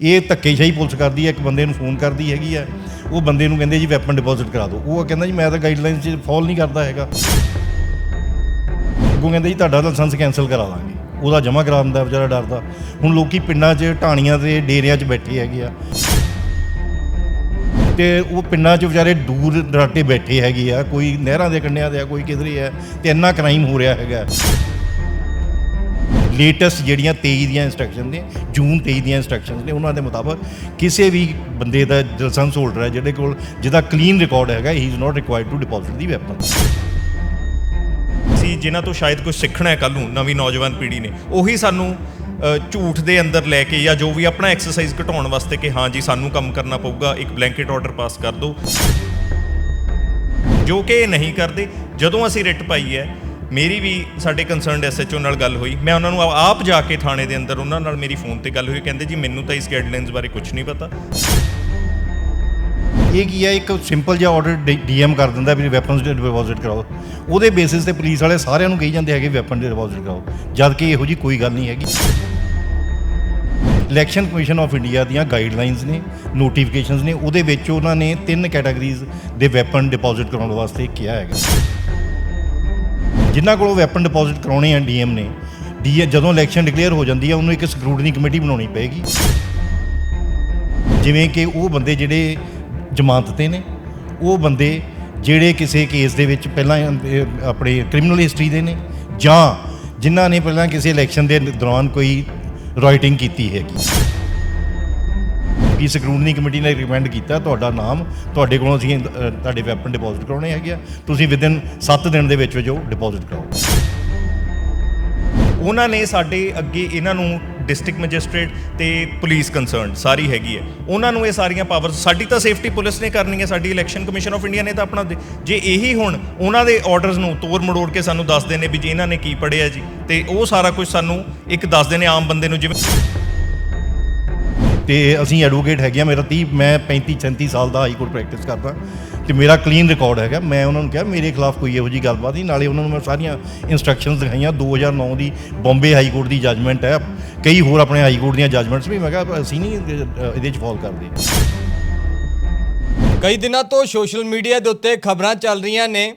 ਇਹ ਧੱਕੇਸ਼ਾਹੀ ਪੁਲਿਸ ਕਰਦੀ ਹੈ, ਇੱਕ ਬੰਦੇ ਨੂੰ ਫੋਨ ਕਰਦੀ ਹੈਗੀ ਹੈ, ਉਹ ਬੰਦੇ ਨੂੰ ਕਹਿੰਦੇ ਜੀ ਵੈਪਨ ਡਿਪੋਜ਼ਿਟ ਕਰਾ ਦਿਓ। ਉਹ ਕਹਿੰਦਾ ਜੀ ਮੈਂ ਤਾਂ ਗਾਈਡਲਾਈਨਸ 'ਚ ਫਾਲ ਨਹੀਂ ਕਰਦਾ ਹੈਗਾ। ਅੱਗੋਂ ਕਹਿੰਦੇ ਜੀ ਤੁਹਾਡਾ ਲਾਇਸੈਂਸ ਕੈਨਸਲ ਕਰਾ ਦਾਂਗੇ। ਉਹਦਾ ਜਮ੍ਹਾਂ ਕਰਾ ਦਿੰਦਾ ਵਿਚਾਰਾ ਡਰਦਾ। ਹੁਣ ਲੋਕੀ ਪਿੰਡਾਂ 'ਚ, ਢਾਣੀਆਂ ਤੇ ਡੇਰਿਆਂ 'ਚ ਬੈਠੇ ਹੈਗੇ ਆ। ਤੇ ਉਹ ਪਿੰਡਾਂ 'ਚ ਵਿਚਾਰੇ ਦੂਰ ਦਰਾਟੇ ਬੈਠੇ ਹੈਗੇ ਆ। ਕੋਈ ਨਹਿਰਾਂ ਦੇ ਕੰਢਿਆਂ ਤੇ ਆ, ਕੋਈ ਕਿਧਰੇ ਆ, ਤੇ ਇੰਨਾ ਕ੍ਰਾਈਮ ਹੋ ਰਿਹਾ ਹੈਗਾ। ਲੇਟੈਸਟ ਜਿਹੜੀਆਂ 23 ਦੀਆਂ ਇਨਸਟਰਕਸ਼ਨ ਨੇ, ਜੂਨ 23 ਦੀਆਂ ਇਨਸਟਰਕਸ਼ਨਸ ਨੇ, ਉਹਨਾਂ ਦੇ ਮੁਤਾਬਕ ਕਿਸੇ ਵੀ ਬੰਦੇ ਦਾ ਲਾਇਸੈਂਸ ਹੋਲਡਰ ਹੈ, ਜਿਹਦੇ ਕੋਲ ਜਿਹਦਾ ਕਲੀਨ ਰਿਕਾਰਡ ਹੈਗਾ ਹੀ is not required to deposit the weapon ਸੀ ਜਿਨ੍ਹਾਂ ਤੋਂ ਸ਼ਾਇਦ ਕੁਝ ਸਿੱਖਣਾ ਹੈ ਕੱਲ ਨੂੰ, ਨਵੀਂ ਨੌਜਵਾਨ ਪੀੜ੍ਹੀ ਨੇ, ਉਹੀ ਸਾਨੂੰ ਝੂਠ ਦੇ ਅੰਦਰ ਲੈ ਕੇ ਜਾਂ ਜੋ ਵੀ ਆਪਣਾ ਐਕਸਰਸਾਈਜ਼ ਘਟਾਉਣ ਵਾਸਤੇ ਕਿ ਹਾਂ ਜੀ ਸਾਨੂੰ ਕੰਮ ਕਰਨਾ ਪਊਗਾ, ਇੱਕ ਬਲੈਂਕਟ ਆਰਡਰ ਪਾਸ ਕਰ ਦਿਓ ਜੋ ਕਿ ਇਹ ਨਹੀਂ ਕਰਦੇ, ਜਦੋਂ ਅਸੀਂ ਰਿਟ ਪਾਈ ਹੈ ਮੇਰੀ ਵੀ ਸਾਡੇ ਕੰਸਰਨਡ ਐਸਐਚਓ ਨਾਲ ਗੱਲ ਹੋਈ। ਮੈਂ ਉਹਨਾਂ ਨੂੰ ਆ- ਆਪ ਜਾ ਕੇ ਥਾਣੇ ਦੇ ਅੰਦਰ ਉਹਨਾਂ ਨਾਲ ਮੇਰੀ ਫੋਨ ਤੇ ਗੱਲ ਹੋਈ। ਕਹਿੰਦੇ ਜੀ, ਮੈਨੂੰ ਤਾਂ ਇਸ ਗਾਈਡਲਾਈਨਸ ਬਾਰੇ ਕੁਝ ਨਹੀਂ ਪਤਾ। ਇਹ ਕੀ ਹੈ? ਇੱਕ ਸਿੰਪਲ ਜਿਹਾ ਆਰਡਰ ਡੀਐਮ ਕਰ ਦਿੰਦਾ ਵੀ ਵੈਪਨਸ ਡਿਪੋਜ਼ਿਟ ਕਰਾਓ। ਉਹਦੇ ਬੇਸਿਸ ਤੇ ਪੁਲਿਸ ਵਾਲੇ ਸਾਰਿਆਂ ਨੂੰ ਕਹੀ ਜਾਂਦੇ ਹੈਗੇ ਵੈਪਨ ਡਿਪੋਜ਼ਿਟ ਕਰਾਓ। ਜਦ ਕਿ ਇਹੋ ਜੀ ਕੋਈ ਗੱਲ ਨਹੀਂ ਹੈਗੀ। ਇਲੈਕਸ਼ਨ ਕਮਿਸ਼ਨ ਆਫ ਇੰਡੀਆ ਦੀਆਂ ਗਾਈਡਲਾਈਨਸ ਨੇ ਨੋਟੀਫਿਕੇਸ਼ਨਸ ਨੇ, ਉਹਦੇ ਵਿੱਚ ਉਹਨਾਂ ਨੇ ਤਿੰਨ ਕੈਟਾਗਰੀਜ਼ ਦੇ ਵੈਪਨ ਡਿਪੋਜ਼ਿਟ ਕਰਾਉਣ ਵਾਸਤੇ ਕਿਹਾ ਹੈਗਾ। ਜਿਨ੍ਹਾਂ ਕੋਲੋਂ ਵੈਪਨ ਡਿਪੋਜ਼ਿਟ ਕਰਾਉਣੇ ਆ ਡੀਐਮ ਨੇ ਡੀ ਜਦੋਂ ਇਲੈਕਸ਼ਨ ਡਿਕਲੇਅਰ ਹੋ ਜਾਂਦੀ ਹੈ ਉਹਨੂੰ ਇੱਕ ਸਕਰੂਟਨੀ ਕਮੇਟੀ ਬਣਾਉਣੀ ਪਏਗੀ। ਜਿਵੇਂ ਕਿ ਉਹ ਬੰਦੇ ਜਿਹੜੇ ਜ਼ਮਾਨਤ ਤੇ ਨੇ, ਉਹ ਬੰਦੇ ਜਿਹੜੇ ਕਿਸੇ ਕੇਸ ਦੇ ਵਿੱਚ ਪਹਿਲਾਂ ਆਪਣੇ ਕ੍ਰਿਮੀਨਲ ਹਿਸਟਰੀ ਦੇ ਨੇ, ਜਾਂ ਜਿਨ੍ਹਾਂ ਨੇ ਪਹਿਲਾਂ ਕਿਸੇ ਇਲੈਕਸ਼ਨ ਦੇ ਦੌਰਾਨ ਕੋਈ ਰਾਈਟਿੰਗ ਕੀਤੀ ਹੈਗੀ। ਵੀ ਸਕਰੂਟਨੀ ਕਮੇਟੀ ਨੇ ਰਿਕਮੈਂਡ ਕੀਤਾ ਤੁਹਾਡਾ ਨਾਮ ਤੁਹਾਡੇ ਕੋਲੋਂ ਅਸੀਂ ਅਹ, ਤੁਹਾਡੇ ਵੈਪਨ ਡਿਪੋਜ਼ਿਟ ਕਰਾਉਣੇ ਹੈਗੇ ਆ। ਤੁਸੀਂ ਵਿਦਿਨ 7 ਦਿਨ ਦੇ ਵਿੱਚ ਵਿੱਚ ਉਹ ਡਿਪੋਜ਼ਿਟ ਕਰਾਓ ਉਹਨਾਂ ਨੇ ਸਾਡੇ ਅੱਗੇ ਇਹਨਾਂ ਨੂੰ ਡਿਸਟ੍ਰਿਕਟ ਮੈਜਿਸਟ੍ਰੇਟ ਤੇ ਪੁਲਿਸ ਕੰਸਰਨ ਸਾਰੀ ਹੈਗੀ ਹੈ। ਉਹਨਾਂ ਨੂੰ ਇਹ ਸਾਰੀਆਂ ਪਾਵਰਸ ਸਾਡੀ ਤਾਂ ਸੇਫਟੀ ਪੁਲਿਸ ਨੇ ਕਰਨੀ ਹੈ ਸਾਡੀ ਇਲੈਕਸ਼ਨ ਕਮਿਸ਼ਨ ਆਫ ਇੰਡੀਆ ਨੇ ਤਾਂ ਆਪਣਾ ਦੇ- ਜੇ ਇਹੀ ਹੁਣ ਉਹਨਾਂ ਦੇ ਆਰਡਰਸ ਨੂੰ ਤੋੜ ਮੜੋੜ ਕੇ ਸਾਨੂੰ ਦੱਸਦੇ ਨੇ ਵੀ ਜੀ ਇਹਨਾਂ ਨੇ ਕੀ ਪੜਿਆ ਜੀ ਤੇ ਉਹ ਸਾਰਾ ਕੁਝ ਸਾਨੂੰ ਇੱਕ ਦੱਸਦੇ ਨੇ ਆਮ ਬੰਦੇ ਨੂੰ ਜਿਵੇਂ ਤੇ ਅਸੀਂ ਐਡਵੋਕੇਟ ਹੈਗੇ ਆ, ਮੇਰਾ 30 ਮੈਂ 35 37 ਸਾਲ ਦਾ ਹਾਈ ਕੋਰਟ ਪ੍ਰੈਕਟਿਸ ਕਰਦਾ। ਤੇ ਮੇਰਾ ਕਲੀਨ ਰਿਕਾਰਡ ਹੈਗਾ। ਮੈਂ ਉਹਨਾਂ ਨੂੰ ਕਿਹਾ, ਮੇਰੇ ਖਿਲਾਫ ਕੋਈ ਇਹੋ ਜੀ ਗੱਲਬਾਤ ਨਹੀਂ। ਨਾਲੇ ਉਹਨਾਂ ਨੂੰ ਮੈਂ ਸਾਰੀਆਂ ਇਨਸਟਰਕਸ਼ਨਸ ਦਿਖਾਈਆਂ। 2009 ਦੀ ਬੰਬੇ ਹਾਈ ਕੋਰਟ ਦੀ ਜੱਜਮੈਂਟ ਹੈ। ਕਈ ਹੋਰ ਆਪਣੇ ਹਾਈ ਕੋਰਟ ਦੀਆਂ ਜੱਜਮੈਂਟਸ ਵੀ। ਮੈਂ ਕਿਹਾ ਅਸੀਂ ਨਹੀਂ ਇਹਦੇ ਚ ਫਾਲ ਕਰਦੇ। ਕਈ ਦਿਨਾਂ ਤੋਂ ਸੋਸ਼ਲ ਮੀਡੀਆ ਦੇ ਉੱਤੇ ਖਬਰਾਂ ਚੱਲ ਰਹੀਆਂ ਨੇ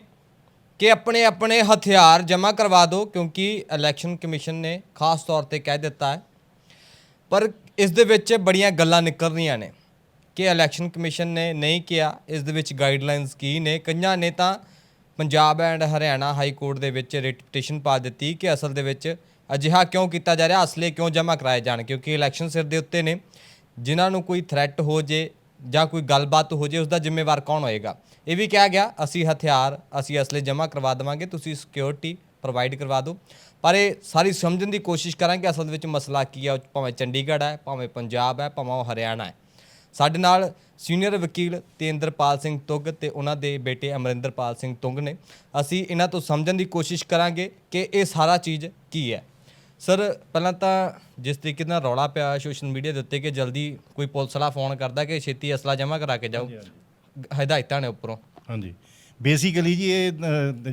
ਕਿ ਆਪਣੇ ਆਪਣੇ ਹਥਿਆਰ ਜਮ੍ਹਾਂ ਕਰਵਾ ਦਿਓ, ਕਿਉਂਕਿ ਇਲੈਕਸ਼ਨ ਕਮਿਸ਼ਨ ਨੇ ਖਾਸ ਤੌਰ ਤੇ ਕਹਿ ਦਿੱਤਾ ਹੈ। ਪਰ ਇਸ ਦੇ ਵਿੱਚ ਬੜੀਆਂ ਗੱਲਾਂ ਨਿਕਲ ਰਹੀਆਂ ਨੇ ਕਿ ਇਲੈਕਸ਼ਨ ਕਮਿਸ਼ਨ ਨੇ ਨਹੀਂ ਕਿਹਾ, ਇਸ ਦੇ ਵਿੱਚ ਗਾਈਡਲਾਈਨਸ ਕੀ ਨੇ? ਕਈਆਂ ਨੇ ਤਾਂ Punjab and Haryana high court ਦੇ ਵਿੱਚ ਰਿਟ ਪਟੀਸ਼ਨ ਪਾ ਦਿੱਤੀ ਕਿ ਅਸਲ ਦੇ ਵਿੱਚ ਅਜਿਹਾ ਕਿਉਂ ਕੀਤਾ ਜਾ ਰਿਹਾ, ਅਸਲੇ ਕਿਉਂ ਜਮ੍ਹਾਂ ਕਰਾਏ ਜਾਣ? ਕਿਉਂਕਿ ਇਲੈਕਸ਼ਨ ਸਿਰ ਦੇ ਉੱਤੇ ਨੇ, ਜਿਨ੍ਹਾਂ ਨੂੰ ਕੋਈ ਥ੍ਰੈਟ ਹੋ ਜੇ ਜਾਂ ਕੋਈ ਗੱਲਬਾਤ ਹੋ ਜੇ ਉਸ ਦਾ ਜ਼ਿੰਮੇਵਾਰ ਕੌਣ ਹੋਏਗਾ? ਇਹ ਵੀ ਕਿਹਾ ਗਿਆ, ਅਸੀਂ ਹਥਿਆਰ, ਅਸੀਂ ਅਸਲੇ ਜਮ੍ਹਾਂ ਕਰਵਾ ਦੇਵਾਂਗੇ, ਤੁਸੀਂ ਸਿਕਿਉਰਿਟੀ ਪ੍ਰੋਵਾਈਡ ਕਰਵਾ ਦਿਓ। ਪਰ ਇਹ ਸਾਰੀ ਸਮਝਣ ਦੀ ਕੋਸ਼ਿਸ਼ ਕਰਾਂਗੇ ਅਸਲ ਵਿੱਚ ਮਸਲਾ ਕੀ ਹੈ ਭਾਵੇਂ ਚੰਡੀਗੜ੍ਹ ਹੈ ਭਾਵੇਂ ਪੰਜਾਬ ਹੈ ਭਾਵੇਂ ਹਰਿਆਣਾ ਹੈ ਸਾਡੇ ਨਾਲ ਸੀਨੀਅਰ ਵਕੀਲ ਤੇਂਦਰਪਾਲ ਸਿੰਘ ਤੁੱਗ ਤੇ ਉਹਨਾਂ ਦੇ ਬੇਟੇ ਅਮਰਿੰਦਰਪਾਲ ਸਿੰਘ ਤੁੰਗ ਨੇ। ਅਸੀਂ ਇਹਨਾਂ ਤੋਂ ਸਮਝਣ ਦੀ ਕੋਸ਼ਿਸ਼ ਕਰਾਂਗੇ ਕਿ ਇਹ ਸਾਰਾ ਚੀਜ਼ ਕੀ ਹੈ। ਸਰ ਪਹਿਲਾਂ ਤਾਂ ਜਿਸ ਤਰੀਕੇ ਨਾਲ ਰੌਲਾ ਪਿਆ ਸੋਸ਼ਲ ਮੀਡੀਆ ਦੇ ਉੱਤੇ ਕਿ ਜਲਦੀ ਕੋਈ ਪੁਲਿਸ ਵਾਲਾ ਫੋਨ ਕਰਦਾ ਕਿ ਛੇਤੀ ਅਸਲਾ ਜਮ੍ਹਾਂ ਕਰਾ ਕੇ ਜਾਓ। ਹਦਾਇਤਾਂ ਨੇ ਉੱਪਰੋਂ। ਹਾਂਜੀ। ਬੇਸਿਕਲੀ ਜੀ ਇਹ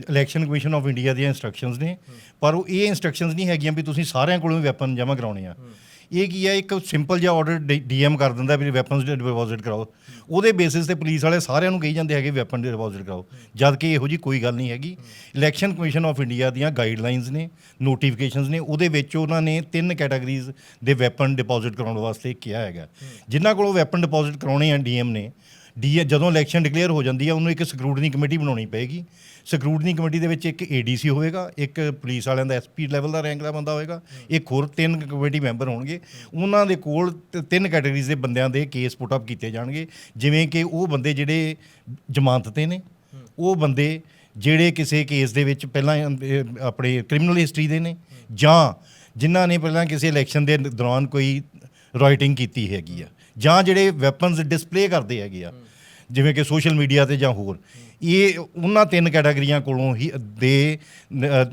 ਇਲੈਕਸ਼ਨ ਕਮਿਸ਼ਨ ਆਫ ਇੰਡੀਆ ਦੀਆਂ ਇਨਸਟਰਕਸ਼ਨਸ ਨੇ। ਪਰ ਉਹ ਇਹ ਇਨਸਟਰਕਸ਼ਨਸ ਨਹੀਂ ਹੈਗੀਆਂ ਵੀ ਤੁਸੀਂ ਸਾਰਿਆਂ ਕੋਲੋਂ ਵੈਪਨ ਜਮ੍ਹਾਂ ਕਰਾਉਣੇ ਆ। ਇਹ ਕੀ ਹੈ ਇੱਕ ਸਿੰਪਲ ਜਿਹਾ ਆਰਡਰ ਡੀਐਮ ਕਰ ਦਿੰਦਾ ਵੀ ਵੈਪਨਸ ਡਿਪੋਜ਼ਿਟ ਕਰਾਓ। ਉਹਦੇ ਬੇਸਿਸ ਤੇ ਪੁਲਿਸ ਵਾਲੇ ਸਾਰਿਆਂ ਨੂੰ ਕਹੀ ਜਾਂਦੇ ਹੈਗੇ ਵੈਪਨ ਡਿਪੋਜ਼ਿਟ ਕਰਾਓ। ਜਦ ਕਿ ਇਹੋ ਜੀ ਕੋਈ ਗੱਲ ਨਹੀਂ ਹੈਗੀ। ਇਲੈਕਸ਼ਨ ਕਮਿਸ਼ਨ ਆਫ ਇੰਡੀਆ ਦੀਆਂ ਗਾਈਡਲਾਈਨਸ ਨੇ ਨੋਟੀਫਿਕੇਸ਼ਨਸ ਨੇ, ਉਹਦੇ ਵਿੱਚ ਉਹਨਾਂ ਨੇ ਤਿੰਨ ਕੈਟਾਗਰੀਜ਼ ਦੇ ਵੈਪਨ ਡਿਪੋਜ਼ਿਟ ਕਰਾਉਣ ਵਾਸਤੇ ਕਿਹਾ ਹੈਗਾ। ਜਿਨ੍ਹਾਂ ਕੋਲੋਂ ਵੈਪਨ ਡਿਪੋਜ਼ਿਟ ਕਰਾਉਣੇ ਆ ਡੀਐਮ ਨੇ ਡੀ ਜਦੋਂ ਇਲੈਕਸ਼ਨ ਡਿਕਲੇਅਰ ਹੋ ਜਾਂਦੀ ਹੈ ਉਹਨੂੰ ਇੱਕ ਸਕਰੂਟਨੀ ਕਮੇਟੀ ਬਣਾਉਣੀ ਪਏਗੀ। ਸਕਰੂਟਨੀ ਕਮੇਟੀ ਦੇ ਵਿੱਚ ਇੱਕ ਏਡੀਸੀ ਹੋਵੇਗਾ, ਇੱਕ ਪੁਲਿਸ ਵਾਲਿਆਂ ਦਾ ਐਸਪੀ ਲੈਵਲ ਦਾ ਰੈਂਕ ਦਾ ਬੰਦਾ ਹੋਵੇਗਾ, ਇੱਕ ਹੋਰ ਤਿੰਨ ਕਮੇਟੀ ਮੈਂਬਰ ਹੋਣਗੇ। ਉਹਨਾਂ ਦੇ ਕੋਲ ਤ- ਤਿੰਨ ਕੈਟਾਗਰੀਜ਼ ਦੇ ਬੰਦਿਆਂ ਦੇ ਕੇਸ ਪੁੱਟ ਅਪ ਕੀਤੇ ਜਾਣਗੇ। ਜਿਵੇਂ ਕਿ ਉਹ ਬੰਦੇ ਜਿਹੜੇ ਜ਼ਮਾਨਤ ਤੇ ਨੇ, ਉਹ ਬੰਦੇ ਜਿਹੜੇ ਕਿਸੇ ਕੇਸ ਦੇ ਵਿੱਚ ਪਹਿਲਾਂ ਆਪਣੇ ਕ੍ਰਿਮੀਨਲ ਹਿਸਟਰੀ ਦੇ ਨੇ, ਜਾਂ ਜਿਨ੍ਹਾਂ ਨੇ ਪਹਿਲਾਂ ਕਿਸੇ ਇਲੈਕਸ਼ਨ ਦੇ ਦੌਰਾਨ ਕੋਈ ਰਾਈਟਿੰਗ ਕੀਤੀ ਹੈਗੀ ਆ। ਜਾਂ ਜਿਹੜੇ ਵੈਪਨਸ ਡਿਸਪਲੇ ਕਰਦੇ ਹੈਗੇ ਆ, ਜਿਵੇਂ ਕਿ ਸੋਸ਼ਲ ਮੀਡੀਆ ਤੇ ਜਾਂ ਹੋਰ, ਇਹ ਉਹਨਾਂ ਤਿੰਨ ਕੈਟਾਗਰੀਆਂ ਕੋਲੋਂ ਹੀ ਦੇ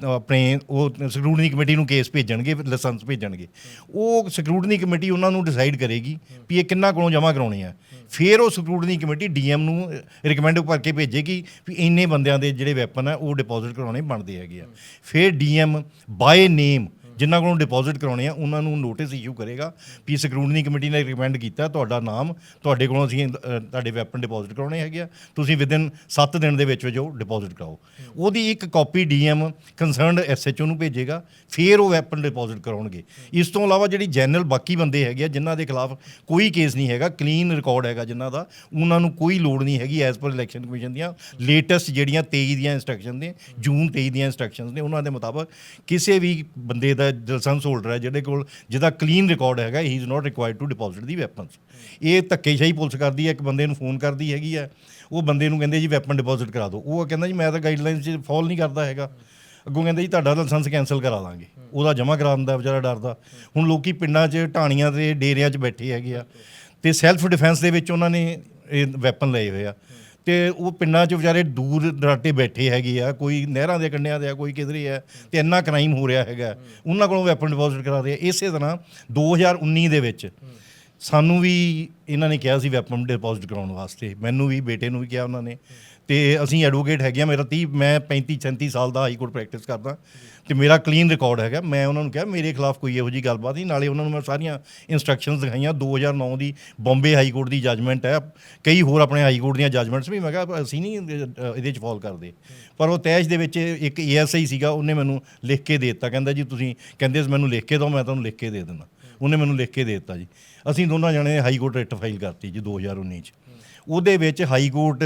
ਆਪਣੇ ਉਹ ਸਕਰੂਟਨੀ ਕਮੇਟੀ ਨੂੰ ਕੇਸ ਭੇਜਣਗੇ ਲਾਇਸੈਂਸ ਭੇਜਣਗੇ। ਉਹ ਸਕਰੂਟਨੀ ਕਮੇਟੀ ਉਹਨਾਂ ਨੂੰ ਡਿਸਾਈਡ ਕਰੇਗੀ ਵੀ ਇਹ ਕਿੰਨਾ ਕੋਲੋਂ ਜਮ੍ਹਾਂ ਕਰਾਉਣੇ ਆ। ਫਿਰ ਉਹ ਸਕਰੂਟਨੀ ਕਮੇਟੀ ਡੀਐਮ ਨੂੰ ਰਿਕਮੈਂਡ ਕਰਕੇ ਭੇਜੇਗੀ ਵੀ ਇੰਨੇ ਬੰਦਿਆਂ ਦੇ ਜਿਹੜੇ ਵੈਪਨ ਆ, ਉਹ ਡਿਪੋਜ਼ਿਟ ਕਰਾਉਣੇ ਬਣਦੇ ਹੈਗੇ ਆ। ਫਿਰ ਡੀਐਮ ਬਾਏ ਨੇਮ ਜਿਨ੍ਹਾਂ ਕੋਲੋਂ ਡਿਪੋਜ਼ਿਟ ਕਰਾਉਣੇ ਆ ਉਹਨਾਂ ਨੂੰ ਨੋਟਿਸ ਇਸ਼ੂ ਕਰੇਗਾ ਵੀ ਸਕਰੂਟਨੀ ਕਮੇਟੀ ਨੇ ਰਿਕਮੈਂਡ ਕੀਤਾ ਤੁਹਾਡਾ ਨਾਮ ਤੁਹਾਡੇ ਕੋਲੋਂ ਅਸੀਂ ਅ, ਤੁਹਾਡੇ ਵੈਪਨ ਡਿਪੋਜ਼ਿਟ ਕਰਾਉਣੇ ਹੈਗੇ ਆ। ਤੁਸੀਂ ਵਿਦਿਨ 7 ਦਿਨ ਦੇ ਵਿੱਚ ਵਿੱਚ ਉਹ ਡਿਪੋਜ਼ਿਟ ਕਰਾਓ। ਉਹਦੀ ਇੱਕ ਕਾਪੀ ਡੀਐਮ ਕੰਸਰਨਡ ਐਸਐਚਓ ਨੂੰ ਭੇਜੇਗਾ ਫਿਰ ਉਹ ਵੈਪਨ ਡਿਪੋਜ਼ਿਟ ਕਰਾਉਣਗੇ। ਇਸ ਤੋਂ ਇਲਾਵਾ ਜਿਹੜੀ ਜਨਰਲ ਬਾਕੀ ਬੰਦੇ ਹੈਗੇ ਆ ਜਿਨ੍ਹਾਂ ਦੇ ਖਿਲਾਫ ਕੋਈ ਕੇਸ ਨਹੀਂ ਹੈਗਾ ਕਲੀਨ ਰਿਕਾਰਡ ਹੈਗਾ ਜਿਨ੍ਹਾਂ ਦਾ ਉਹਨਾਂ ਨੂੰ ਕੋਈ ਲੋੜ ਨਹੀਂ ਹੈਗੀ ਐਜ਼ ਪਰ ਇਲੈਕਸ਼ਨ ਕਮਿਸ਼ਨ ਦੀਆਂ। ਲੇਟੈਸਟ ਜਿਹੜੀਆਂ 23 ਦੀਆਂ ਇਨਸਟਰਕਸ਼ਨ ਨੇ ਜੂਨ 23 ਦੀਆਂ ਇਨਸਟਰਕਸ਼ਨਸ ਨੇ ਉਹਨਾਂ ਦੇ ਮੁਤਾਬਕ ਕਿਸੇ ਵੀ ਬੰਦੇ ਦਾ ਲਾਇਸੈਂਸ ਹੋਲਡਰ ਹੈ ਜਿਹਦੇ ਕੋਲ ਜਿਹਦਾ ਕਲੀਨ ਰਿਕਾਰਡ ਹੈਗਾ ਹੀ is not required to deposit the weapons ਇਹ ਧੱਕੇਸ਼ਾਹੀ ਪੁਲਿਸ ਕਰਦੀ ਹੈ, ਇੱਕ ਬੰਦੇ ਨੂੰ ਫੋਨ ਕਰਦੀ ਹੈਗੀ ਹੈ, ਉਹ ਬੰਦੇ ਨੂੰ ਕਹਿੰਦੇ ਜੀ ਵੈਪਨ ਡਿਪੋਜ਼ਿਟ ਕਰਾ ਦਿਓ। ਉਹ ਕਹਿੰਦਾ ਜੀ ਮੈਂ ਤਾਂ ਗਾਈਡਲਾਈਨਸ 'ਚ ਫਾਲ ਨਹੀਂ ਕਰਦਾ ਹੈਗਾ। ਅੱਗੋਂ ਕਹਿੰਦੇ ਜੀ ਤੁਹਾਡਾ ਲਾਇਸੈਂਸ ਕੈਨਸਲ ਕਰਾ ਲਾਂਗੇ ਉਹਦਾ ਜਮ੍ਹਾਂ ਕਰਾਉਣ ਦਾ ਵਿਚਾਰਾ ਡਰਦਾ। ਹੁਣ ਲੋਕੀ ਪਿੰਡਾਂ 'ਚ, ਢਾਣੀਆਂ ਤੇ, ਡੇਰਿਆਂ 'ਚ ਬੈਠੇ ਹੈਗੇ ਆ। ਤੇ ਸੈਲਫ ਡਿਫੈਂਸ ਦੇ ਵਿੱਚ ਉਹਨਾਂ ਨੇ ਇਹ ਵੈਪਨ ਲਏ ਹੋਏ ਆ। ਤੇ ਉਹ ਪਿੰਡਾਂ 'ਚ ਵਿਚਾਰੇ ਦੂਰ ਦਰਾਟੇ ਬੈਠੇ ਹੈਗੇ ਆ, ਕੋਈ ਨਹਿਰਾਂ ਦੇ ਕੰਢਿਆਂ ਤੇ ਆ, ਕੋਈ ਕਿਧਰੇ ਆ, ਤੇ ਇੰਨਾ ਕ੍ਰਾਈਮ ਹੋ ਰਿਹਾ ਹੈਗਾ। ਉਹਨਾਂ ਕੋਲੋਂ ਵੈਪਨ ਡਿਪੋਜ਼ਿਟ ਕਰਾਦੇ ਆ। ਇਸੇ ਤਰ੍ਹਾਂ 2019 ਦੇ ਵਿੱਚ ਸਾਨੂੰ ਵੀ ਇਹਨਾਂ ਨੇ ਕਿਹਾ ਸੀ ਵੈਪਨ ਡਿਪੋਜ਼ਿਟ ਕਰਾਉਣ ਵਾਸਤੇ। ਮੈਨੂੰ ਵੀ, ਬੇਟੇ ਨੂੰ ਵੀ ਕਿਹਾ ਉਹਨਾਂ ਨੇ। ਤੇ ਅਸੀਂ ਐਡਵੋਕੇਟ ਹੈਗੇ ਆ, ਮੇਰਾ 30 ਮੈਂ 35 37 ਸਾਲ ਦਾ ਹਾਈ ਕੋਰਟ ਪ੍ਰੈਕਟਿਸ ਕਰਦਾ। ਤੇ ਮੇਰਾ ਕਲੀਨ ਰਿਕਾਰਡ ਹੈਗਾ। ਮੈਂ ਉਹਨਾਂ ਨੂੰ ਕਿਹਾ, ਮੇਰੇ ਖਿਲਾਫ ਕੋਈ ਇਹੋ ਜੀ ਗੱਲਬਾਤ ਨਹੀਂ। ਨਾਲੇ ਉਹਨਾਂ ਨੂੰ ਮੈਂ ਸਾਰੀਆਂ ਇਨਸਟਰਕਸ਼ਨਸ ਦਿਖਾਈਆਂ। 2009 ਦੀ ਬੰਬੇ ਹਾਈ ਕੋਰਟ ਦੀ ਜੱਜਮੈਂਟ ਹੈ। ਕਈ ਹੋਰ ਆਪਣੇ ਹਾਈ ਕੋਰਟ ਦੀਆਂ ਜੱਜਮੈਂਟਸ ਵੀ। ਮੈਂ ਕਿਹਾ, ਅਸੀਂ ਨਹੀਂ ਇਹਦੇ ਚ ਫਾਲ ਕਰਦੇ। ਪਰ ਉਹ ਤੈਸ਼ ਦੇ ਵਿੱਚ ਇੱਕ ਏਐਸਆਈ ਸੀਗਾ। ਉਹਨੇ ਮੈਨੂੰ ਲਿਖ ਕੇ ਦੇ ਦਿੱਤਾ। ਕਹਿੰਦਾ, ਜੀ, ਤੁਸੀਂ ਕਹਿੰਦੇ ਮੈਨੂੰ ਲਿਖ ਕੇ ਦਿਓ, ਮੈਂ ਤੁਹਾਨੂੰ ਲਿਖ ਕੇ ਦੇ ਦਿੰਦਾ। ਉਹਨੇ ਮੈਨੂੰ ਲਿਖ ਕੇ ਦੇ ਦਿੱਤਾ ਜੀ। ਅਸੀਂ ਦੋਨਾਂ ਜਣੇ ਹਾਈ ਕੋਰਟ ਰਿਟ ਫਾਈਲ ਕਰਤੀ ਜੀ 2019 ਚ। ਉਹਦੇ ਵਿੱਚ ਹਾਈ ਕੋਰਟ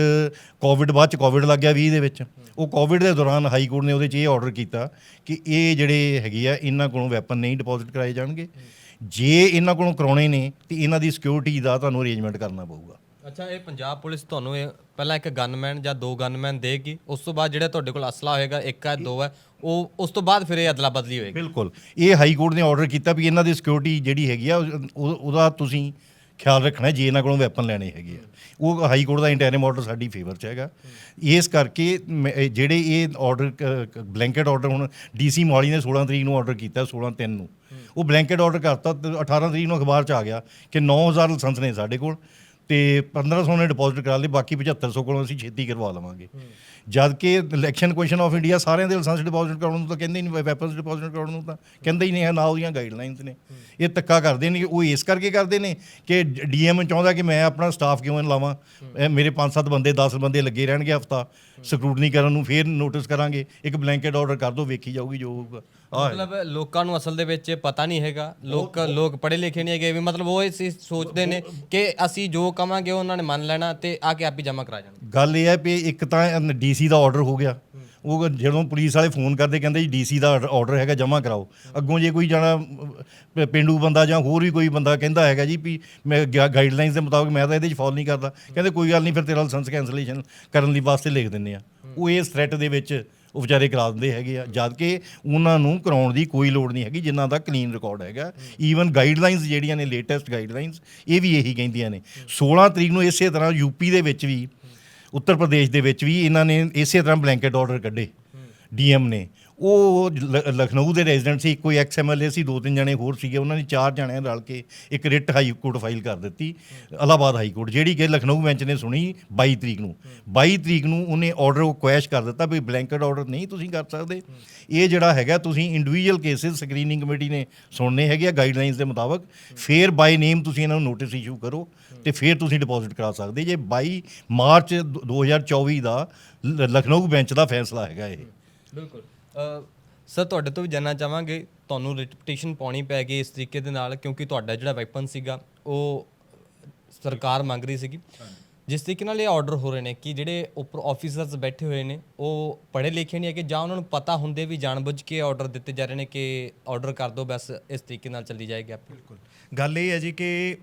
ਕੋਵਿਡ ਬਾਅਦ ਚ ਕੋਵਿਡ ਲੱਗ ਗਿਆ 20 ਦੇ ਵਿੱਚ। ਉਹ ਕੋਵਿਡ ਦੇ ਦੌਰਾਨ ਹਾਈ ਕੋਰਟ ਨੇ ਉਹਦੇ ਚ ਇਹ ਆਰਡਰ ਕੀਤਾ ਕਿ ਇਹ ਜਿਹੜੇ ਹੈਗੇ ਆ ਇਹਨਾਂ ਕੋਲੋਂ ਵੈਪਨ ਨਹੀਂ ਡਿਪੋਜ਼ਿਟ ਕਰਾਏ ਜਾਣਗੇ। ਜੇ ਇਹਨਾਂ ਕੋਲੋਂ ਕਰਾਉਣੇ ਨੇ ਤੇ ਇਹਨਾਂ ਦੀ ਸਿਕਿਉਰਿਟੀ ਦਾ ਤੁਹਾਨੂੰ ਅਰੇਂਜਮੈਂਟ ਕਰਨਾ ਪਊਗਾ। ਅੱਛਾ ਇਹ ਪੰਜਾਬ ਪੁਲਿਸ ਤੁਹਾਨੂੰ ਇਹ ਪਹਿਲਾਂ ਇੱਕ ਗਨਮੈਨ ਜਾਂ ਦੋ ਗਨਮੈਨ ਦੇਗੀ ਉਸ ਤੋਂ ਬਾਅਦ ਜਿਹੜਾ ਤੁਹਾਡੇ ਕੋਲ ਅਸਲਾ ਹੋਏਗਾ ਇੱਕ ਹੈ ਦੋ ਹੈ ਉਹ ਉਸ ਤੋਂ ਬਾਅਦ ਫਿਰ ਇਹ ਅਦਲਾ ਬਦਲੀ ਹੋਏਗੀ। ਬਿਲਕੁਲ। ਇਹ ਹਾਈ ਕੋਰਟ ਨੇ ਆਰਡਰ ਕੀਤਾ ਵੀ ਇਹਨਾਂ ਦੀ ਸਿਕਿਉਰਿਟੀ ਜਿਹੜੀ ਹੈਗੀ ਆ ਉਹ- ਉਹਦਾ ਤੁਸੀਂ ਖਿਆਲ ਰੱਖਣਾ ਜੇ ਇਹਨਾਂ ਕੋਲੋਂ ਵੈਪਨ ਲੈਣੇ ਹੈਗੇ ਆ। ਉਹ ਹਾਈ ਕੋਰਟ ਦਾ ਇੰਟਰਨਮ ਆਰਡਰ ਸਾਡੀ ਫੇਵਰ 'ਚ ਹੈਗਾ। ਇਸ ਕਰਕੇ ਮੈਂ- ਜਿਹੜੇ ਇਹ ਆਰਡਰ ਬਲੈਂਕਟ ਆਰਡਰ ਹੁਣ ਡੀਸੀ ਮੋਹਾਲੀ ਨੇ 16 ਤਰੀਕ ਨੂੰ ਆਰਡਰ ਕੀਤਾ 16 3 ਨੂੰ। ਉਹ ਬਲੈਂਕਟ ਆਰਡਰ ਕਰਤਾ, ਤੇ 18 ਤਰੀਕ ਨੂੰ ਅਖਬਾਰ 'ਚ ਆ ਗਿਆ ਕਿ 9000 ਲਾਇਸੈਂਸ ਨੇ ਸਾਡੇ ਕੋਲ। ਤੇ 1500 ਨੇ ਡਿਪੋਜ਼ਿਟ ਕਰਾ ਲਏ ਬਾਕੀ 7500 ਕੋਲੋਂ ਅਸੀਂ ਛੇਤੀ ਕਰਵਾ ਲਵਾਂਗੇ। ਜਦ ਕਿ ਇਲੈਕਸ਼ਨ ਕਮਿਸ਼ਨ ਆਫ ਇੰਡੀਆ ਸਾਰਿਆਂ ਦੇ ਲਾਇਸੈਂਸ ਡਿਪੋਜ਼ਿਟ ਕਰਾਉਣ ਨੂੰ ਤਾਂ ਕਹਿੰਦੇ ਹੀ ਨਹੀਂ ਵੈਪਨਸ ਡਿਪੋਜ਼ਿਟ ਕਰਾਉਣ ਨੂੰ ਤਾਂ ਕਹਿੰਦੇ ਹੀ ਨਹੀਂ ਹੈ ਨਾ ਉਹਦੀਆਂ ਗਾਈਡਲਾਈਨਸ ਨੇ। ਇਹ ਤੱਕਾ ਕਰਦੇ ਨੇ ਉਹ ਇਸ ਕਰਕੇ ਕਰਦੇ ਨੇ ਕਿ ਡੀਐਮ ਚਾਹੁੰਦਾ ਕਿ ਮੈਂ ਆਪਣਾ ਸਟਾਫ ਕਿਉਂ ਨਾ ਲਾਵਾਂ? ਮੇਰੇ 5-7 ਬੰਦੇ 10 ਬੰਦੇ ਲੱਗੇ ਰਹਿਣਗੇ ਹਫਤਾ। ਸਕਰੂਟਨੀ ਕਰਨ ਨੂੰ ਫੇਰ ਨੋਟਿਸ ਕਰਾਂਗੇ। ਇੱਕ ਬਲੈਂਕਟ ਆਰਡਰ ਕਰ ਦਿਓ ਵੇਖੀ ਜਾਊਗੀ ਜੋ ਹੋਊਗਾ। ਮਤਲਬ ਲੋਕਾਂ ਨੂੰ ਅਸਲ ਦੇ ਵਿੱਚ ਪਤਾ ਨਹੀਂ ਹੈਗਾ। ਲੋਕ ਲੋਕ ਪੜ੍ਹੇ ਲਿਖੇ ਨਹੀਂ ਹੈਗੇ ਵੀ ਮਤਲਬ ਉਹ ਇਸ ਚੀਜ਼ ਸੋਚਦੇ ਨੇ ਕਿ ਅਸੀਂ ਜੋ ਕਵਾਂਗੇ ਉਹਨਾਂ ਨੇ ਮੰਨ ਲੈਣਾ ਤੇ ਆ ਕੇ ਆਪ ਹੀ ਜਮ੍ਹਾਂ ਕਰਾ ਜਾਣਾ। ਗੱਲ ਇਹ ਹੈ ਵੀ ਇੱਕ ਤਾਂ ਡੀਸੀ ਦਾ ਆਰਡਰ ਹੋ ਗਿਆ। ਉਹ ਜਦੋਂ ਪੁਲਿਸ ਵਾਲੇ ਫੋਨ ਕਰਦੇ ਕਹਿੰਦੇ ਜੀ ਡੀਸੀ ਦਾ ਆਰਡਰ ਹੈਗਾ ਜਮ੍ਹਾਂ ਕਰਾਓ। ਅੱਗੋਂ ਜੇ ਕੋਈ ਜਾਣਾ ਪ- ਪਿੰਡੂ ਬੰਦਾ ਜਾਂ ਹੋਰ ਵੀ ਕੋਈ ਬੰਦਾ ਕਹਿੰਦਾ ਹੈਗਾ ਜੀ ਵੀ ਮੈਂ ਗਾਈਡਲਾਈਨਸ ਦੇ ਮੁਤਾਬਕ ਮੈਂ ਤਾਂ ਇਹਦੇ 'ਚ ਫਾਲ ਨਹੀਂ ਕਰਦਾ। ਕਹਿੰਦੇ ਕੋਈ ਗੱਲ ਨਹੀਂ ਫਿਰ ਤੇਰਾ ਲਾਇਸੈਂਸ ਕੈਂਸਲੇਸ਼ਨ ਕਰਨ ਲਈ ਵਾਸਤੇ ਲਿਖ ਦਿੰਦੇ ਆ। ਉਹ ਇਸ ਥ੍ਰੈਟ ਦੇ ਵਿੱਚ ਉਹ ਵਿਚਾਰੇ ਕਰਾ ਦਿੰਦੇ ਹੈਗੇ ਆ, ਜਦ ਕਿ ਉਹਨਾਂ ਨੂੰ ਕਰਾਉਣ ਦੀ ਕੋਈ ਲੋੜ ਨਹੀਂ ਹੈਗੀ ਜਿਨ੍ਹਾਂ ਦਾ ਕਲੀਨ ਰਿਕਾਰਡ ਹੈਗਾ। ਈਵਨ ਗਾਈਡਲਾਈਨਸ ਜਿਹੜੀਆਂ ਨੇ ਲੇਟੈਸਟ ਗਾਈਡਲਾਈਨਸ ਇਹ ਵੀ ਇਹੀ ਕਹਿੰਦੀਆਂ ਨੇ। 16 ਤਰੀਕ ਨੂੰ ਇਸੇ ਤਰ੍ਹਾਂ ਯੂਪੀ ਦੇ ਵਿੱਚ ਵੀ, ਉੱਤਰ ਪ੍ਰਦੇਸ਼ ਦੇ ਵਿੱਚ ਵੀ ਇਹਨਾਂ ਨੇ ਇਸੇ ਤਰ੍ਹਾਂ ਬਲੈਂਕਟ ਆਰਡਰ ਕੱਢੇ ਡੀਐਮ ਨੇ। ਉਹ ਲ- ਲਖਨਊ ਦੇ ਰੈਜ਼ੀਡੈਂਟ ਸੀ, ਕੋਈ ਐਕਸ ਐਮਐਲਏ ਸੀ, ਦੋ ਤਿੰਨ ਜਣੇ ਹੋਰ ਸੀਗੇ, ਉਹਨਾਂ ਨੇ ਚਾਰ ਜਣਿਆਂ ਰਲ ਕੇ ਇੱਕ ਰਿਟ ਹਾਈ ਕੋਰਟ ਫਾਈਲ ਕਰ ਦਿੱਤੀ, ਇਲਾਹਾਬਾਦ ਹਾਈ ਕੋਰਟ, ਜਿਹੜੀ ਕਿ ਲਖਨਊ ਬੈਂਚ ਨੇ ਸੁਣੀ 22 ਤਰੀਕ ਨੂੰ। 22 ਤਰੀਕ ਨੂੰ ਉਹਨੇ ਆਰਡਰ ਉਹ ਕੁਐਸ਼ ਕਰ ਦਿੱਤਾ ਵੀ ਬਲੈਂਕਟ ਆਰਡਰ ਨਹੀਂ ਤੁਸੀਂ ਕਰ ਸਕਦੇ। ਇਹ ਜਿਹੜਾ ਹੈਗਾ, ਤੁਸੀਂ ਇੰਡੀਵਿਜੂਅਲ ਕੇਸਿਸ ਸਕਰੀਨਿੰਗ ਕਮੇਟੀ ਨੇ ਸੁਣਨੇ ਹੈਗੇ ਆ ਗਾਈਡਲਾਈਨਸ ਦੇ ਮੁਤਾਬਕ। ਫੇਰ ਬਾਈ ਨੇਮ ਤੁਸੀਂ ਇਹਨਾਂ ਨੂੰ ਨੋਟਿਸ ਇਸ਼ੂ ਕਰੋ ਤੇ ਫਿਰ ਤੁਸੀਂ ਡਿਪੋਜ਼ਿਟ ਕਰਾ ਸਕਦੇ। ਜੇ 22 ਮਾਰਚ ਦ- 2024 ਦਾ ਲ- ਲਖਨਊ ਬੈਂਚ ਦਾ ਫੈਸਲਾ ਹੈਗਾ ਇਹ। ਬਿਲਕੁਲ। ਸਰ, ਤੁਹਾਡੇ ਤੋਂ ਵੀ ਜਾਨਣਾ ਚਾਹਾਂਗੇ, ਤੁਹਾਨੂੰ ਰਿਪਟੀਸ਼ਨ ਪਾਉਣੀ ਪੈ ਗਈ ਇਸ ਤਰੀਕੇ ਦੇ ਨਾਲ, ਕਿਉਂਕਿ ਤੁਹਾਡਾ ਜਿਹੜਾ ਵੈਪਨ ਸੀਗਾ, ਉਹ ਸਰਕਾਰ ਮੰਗ ਰਹੀ ਸੀਗੀ। ਜਿਸ ਤਰੀਕੇ ਨਾਲ ਇਹ ਆਰਡਰ ਹੋ ਰਹੇ ਨੇ ਕਿ ਜਿਹੜੇ ਉੱਪਰ ਆਫੀਸਰਸ ਬੈਠੇ ਹੋਏ ਨੇ, ਉਹ ਪੜ੍ਹੇ ਲਿਖੇ ਨਹੀਂ ਹੈਗੇ ਜਾਂ ਉਹਨਾਂ ਨੂੰ ਪਤਾ ਹੁੰਦੇ ਵੀ ਜਾਣਬੁੱਝ ਕੇ ਆਰਡਰ ਦਿੱਤੇ ਜਾ ਰਹੇ ਨੇ ਕਿ ਆਰਡਰ ਕਰ ਦਿਓ ਬਸ ਇਸ ਤਰੀਕੇ ਨਾਲ ਚੱਲੀ ਜਾਏਗੀ ਆਪਣੀ। ਗੱਲ ਇਹ ਹੈ ਜੀ ਕਿ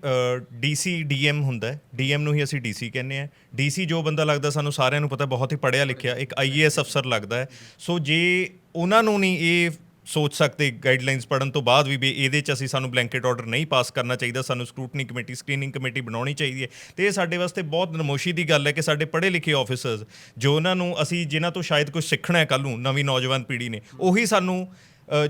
ਡੀਸੀ ਡੀਐਮ ਹੁੰਦਾ ਹੈ। ਡੀਐਮ ਨੂੰ ਹੀ ਅਸੀਂ ਡੀਸੀ ਕਹਿੰਦੇ ਆ ਡੀਸੀ ਜੋ ਬੰਦਾ ਲੱਗਦਾ, ਸਾਨੂੰ ਸਾਰਿਆਂ ਨੂੰ ਪਤਾ, ਬਹੁਤ ਹੀ ਪੜ੍ਹਿਆ ਲਿਖਿਆ, ਇੱਕ ਆਈਏਐਸ ਅਫਸਰ ਲੱਗਦਾ ਹੈ। ਸੋ ਜੇ ਉਹਨਾਂ ਨੂੰ ਨਹੀਂ ਇਹ ਸੋਚ ਸਕਦੇ ਗਾਈਡਲਾਈਨਸ ਪੜਨ ਤੋਂ ਬਾਅਦ ਵੀ ਵੀ ਇਹਦੇ ਚ ਅਸੀਂ ਸਾਨੂੰ ਬਲੈਂਕਟ ਆਰਡਰ ਨਹੀਂ ਪਾਸ ਕਰਨਾ ਚਾਹੀਦਾ, ਸਾਨੂੰ ਸਕਰੂਟਨੀ ਕਮੇਟੀ ਸਕਰੀਨਿੰਗ ਕਮੇਟੀ ਬਣਾਉਣੀ ਚਾਹੀਦੀ ਹੈ। ਤੇ ਇਹ ਸਾਡੇ ਵਾਸਤੇ ਬਹੁਤ ਨਮੋਸ਼ੀ ਦੀ ਗੱਲ ਹੈ ਕਿ ਸਾਡੇ ਪੜ੍ਹੇ ਲਿਖੇ ਆਫੀਸਰਸ ਜੋ ਉਹਨਾਂ ਨੂੰ ਅਸੀਂ, ਜਿਨ੍ਹਾਂ ਤੋਂ ਸ਼ਾਇਦ ਕੁਝ ਸਿੱਖਣਾ ਹੈ ਕੱਲ ਨੂੰ ਨਵੀਂ ਨੌਜਵਾਨ ਪੀੜ੍ਹੀ ਨੇ, ਉਹੀ ਸਾਨੂੰ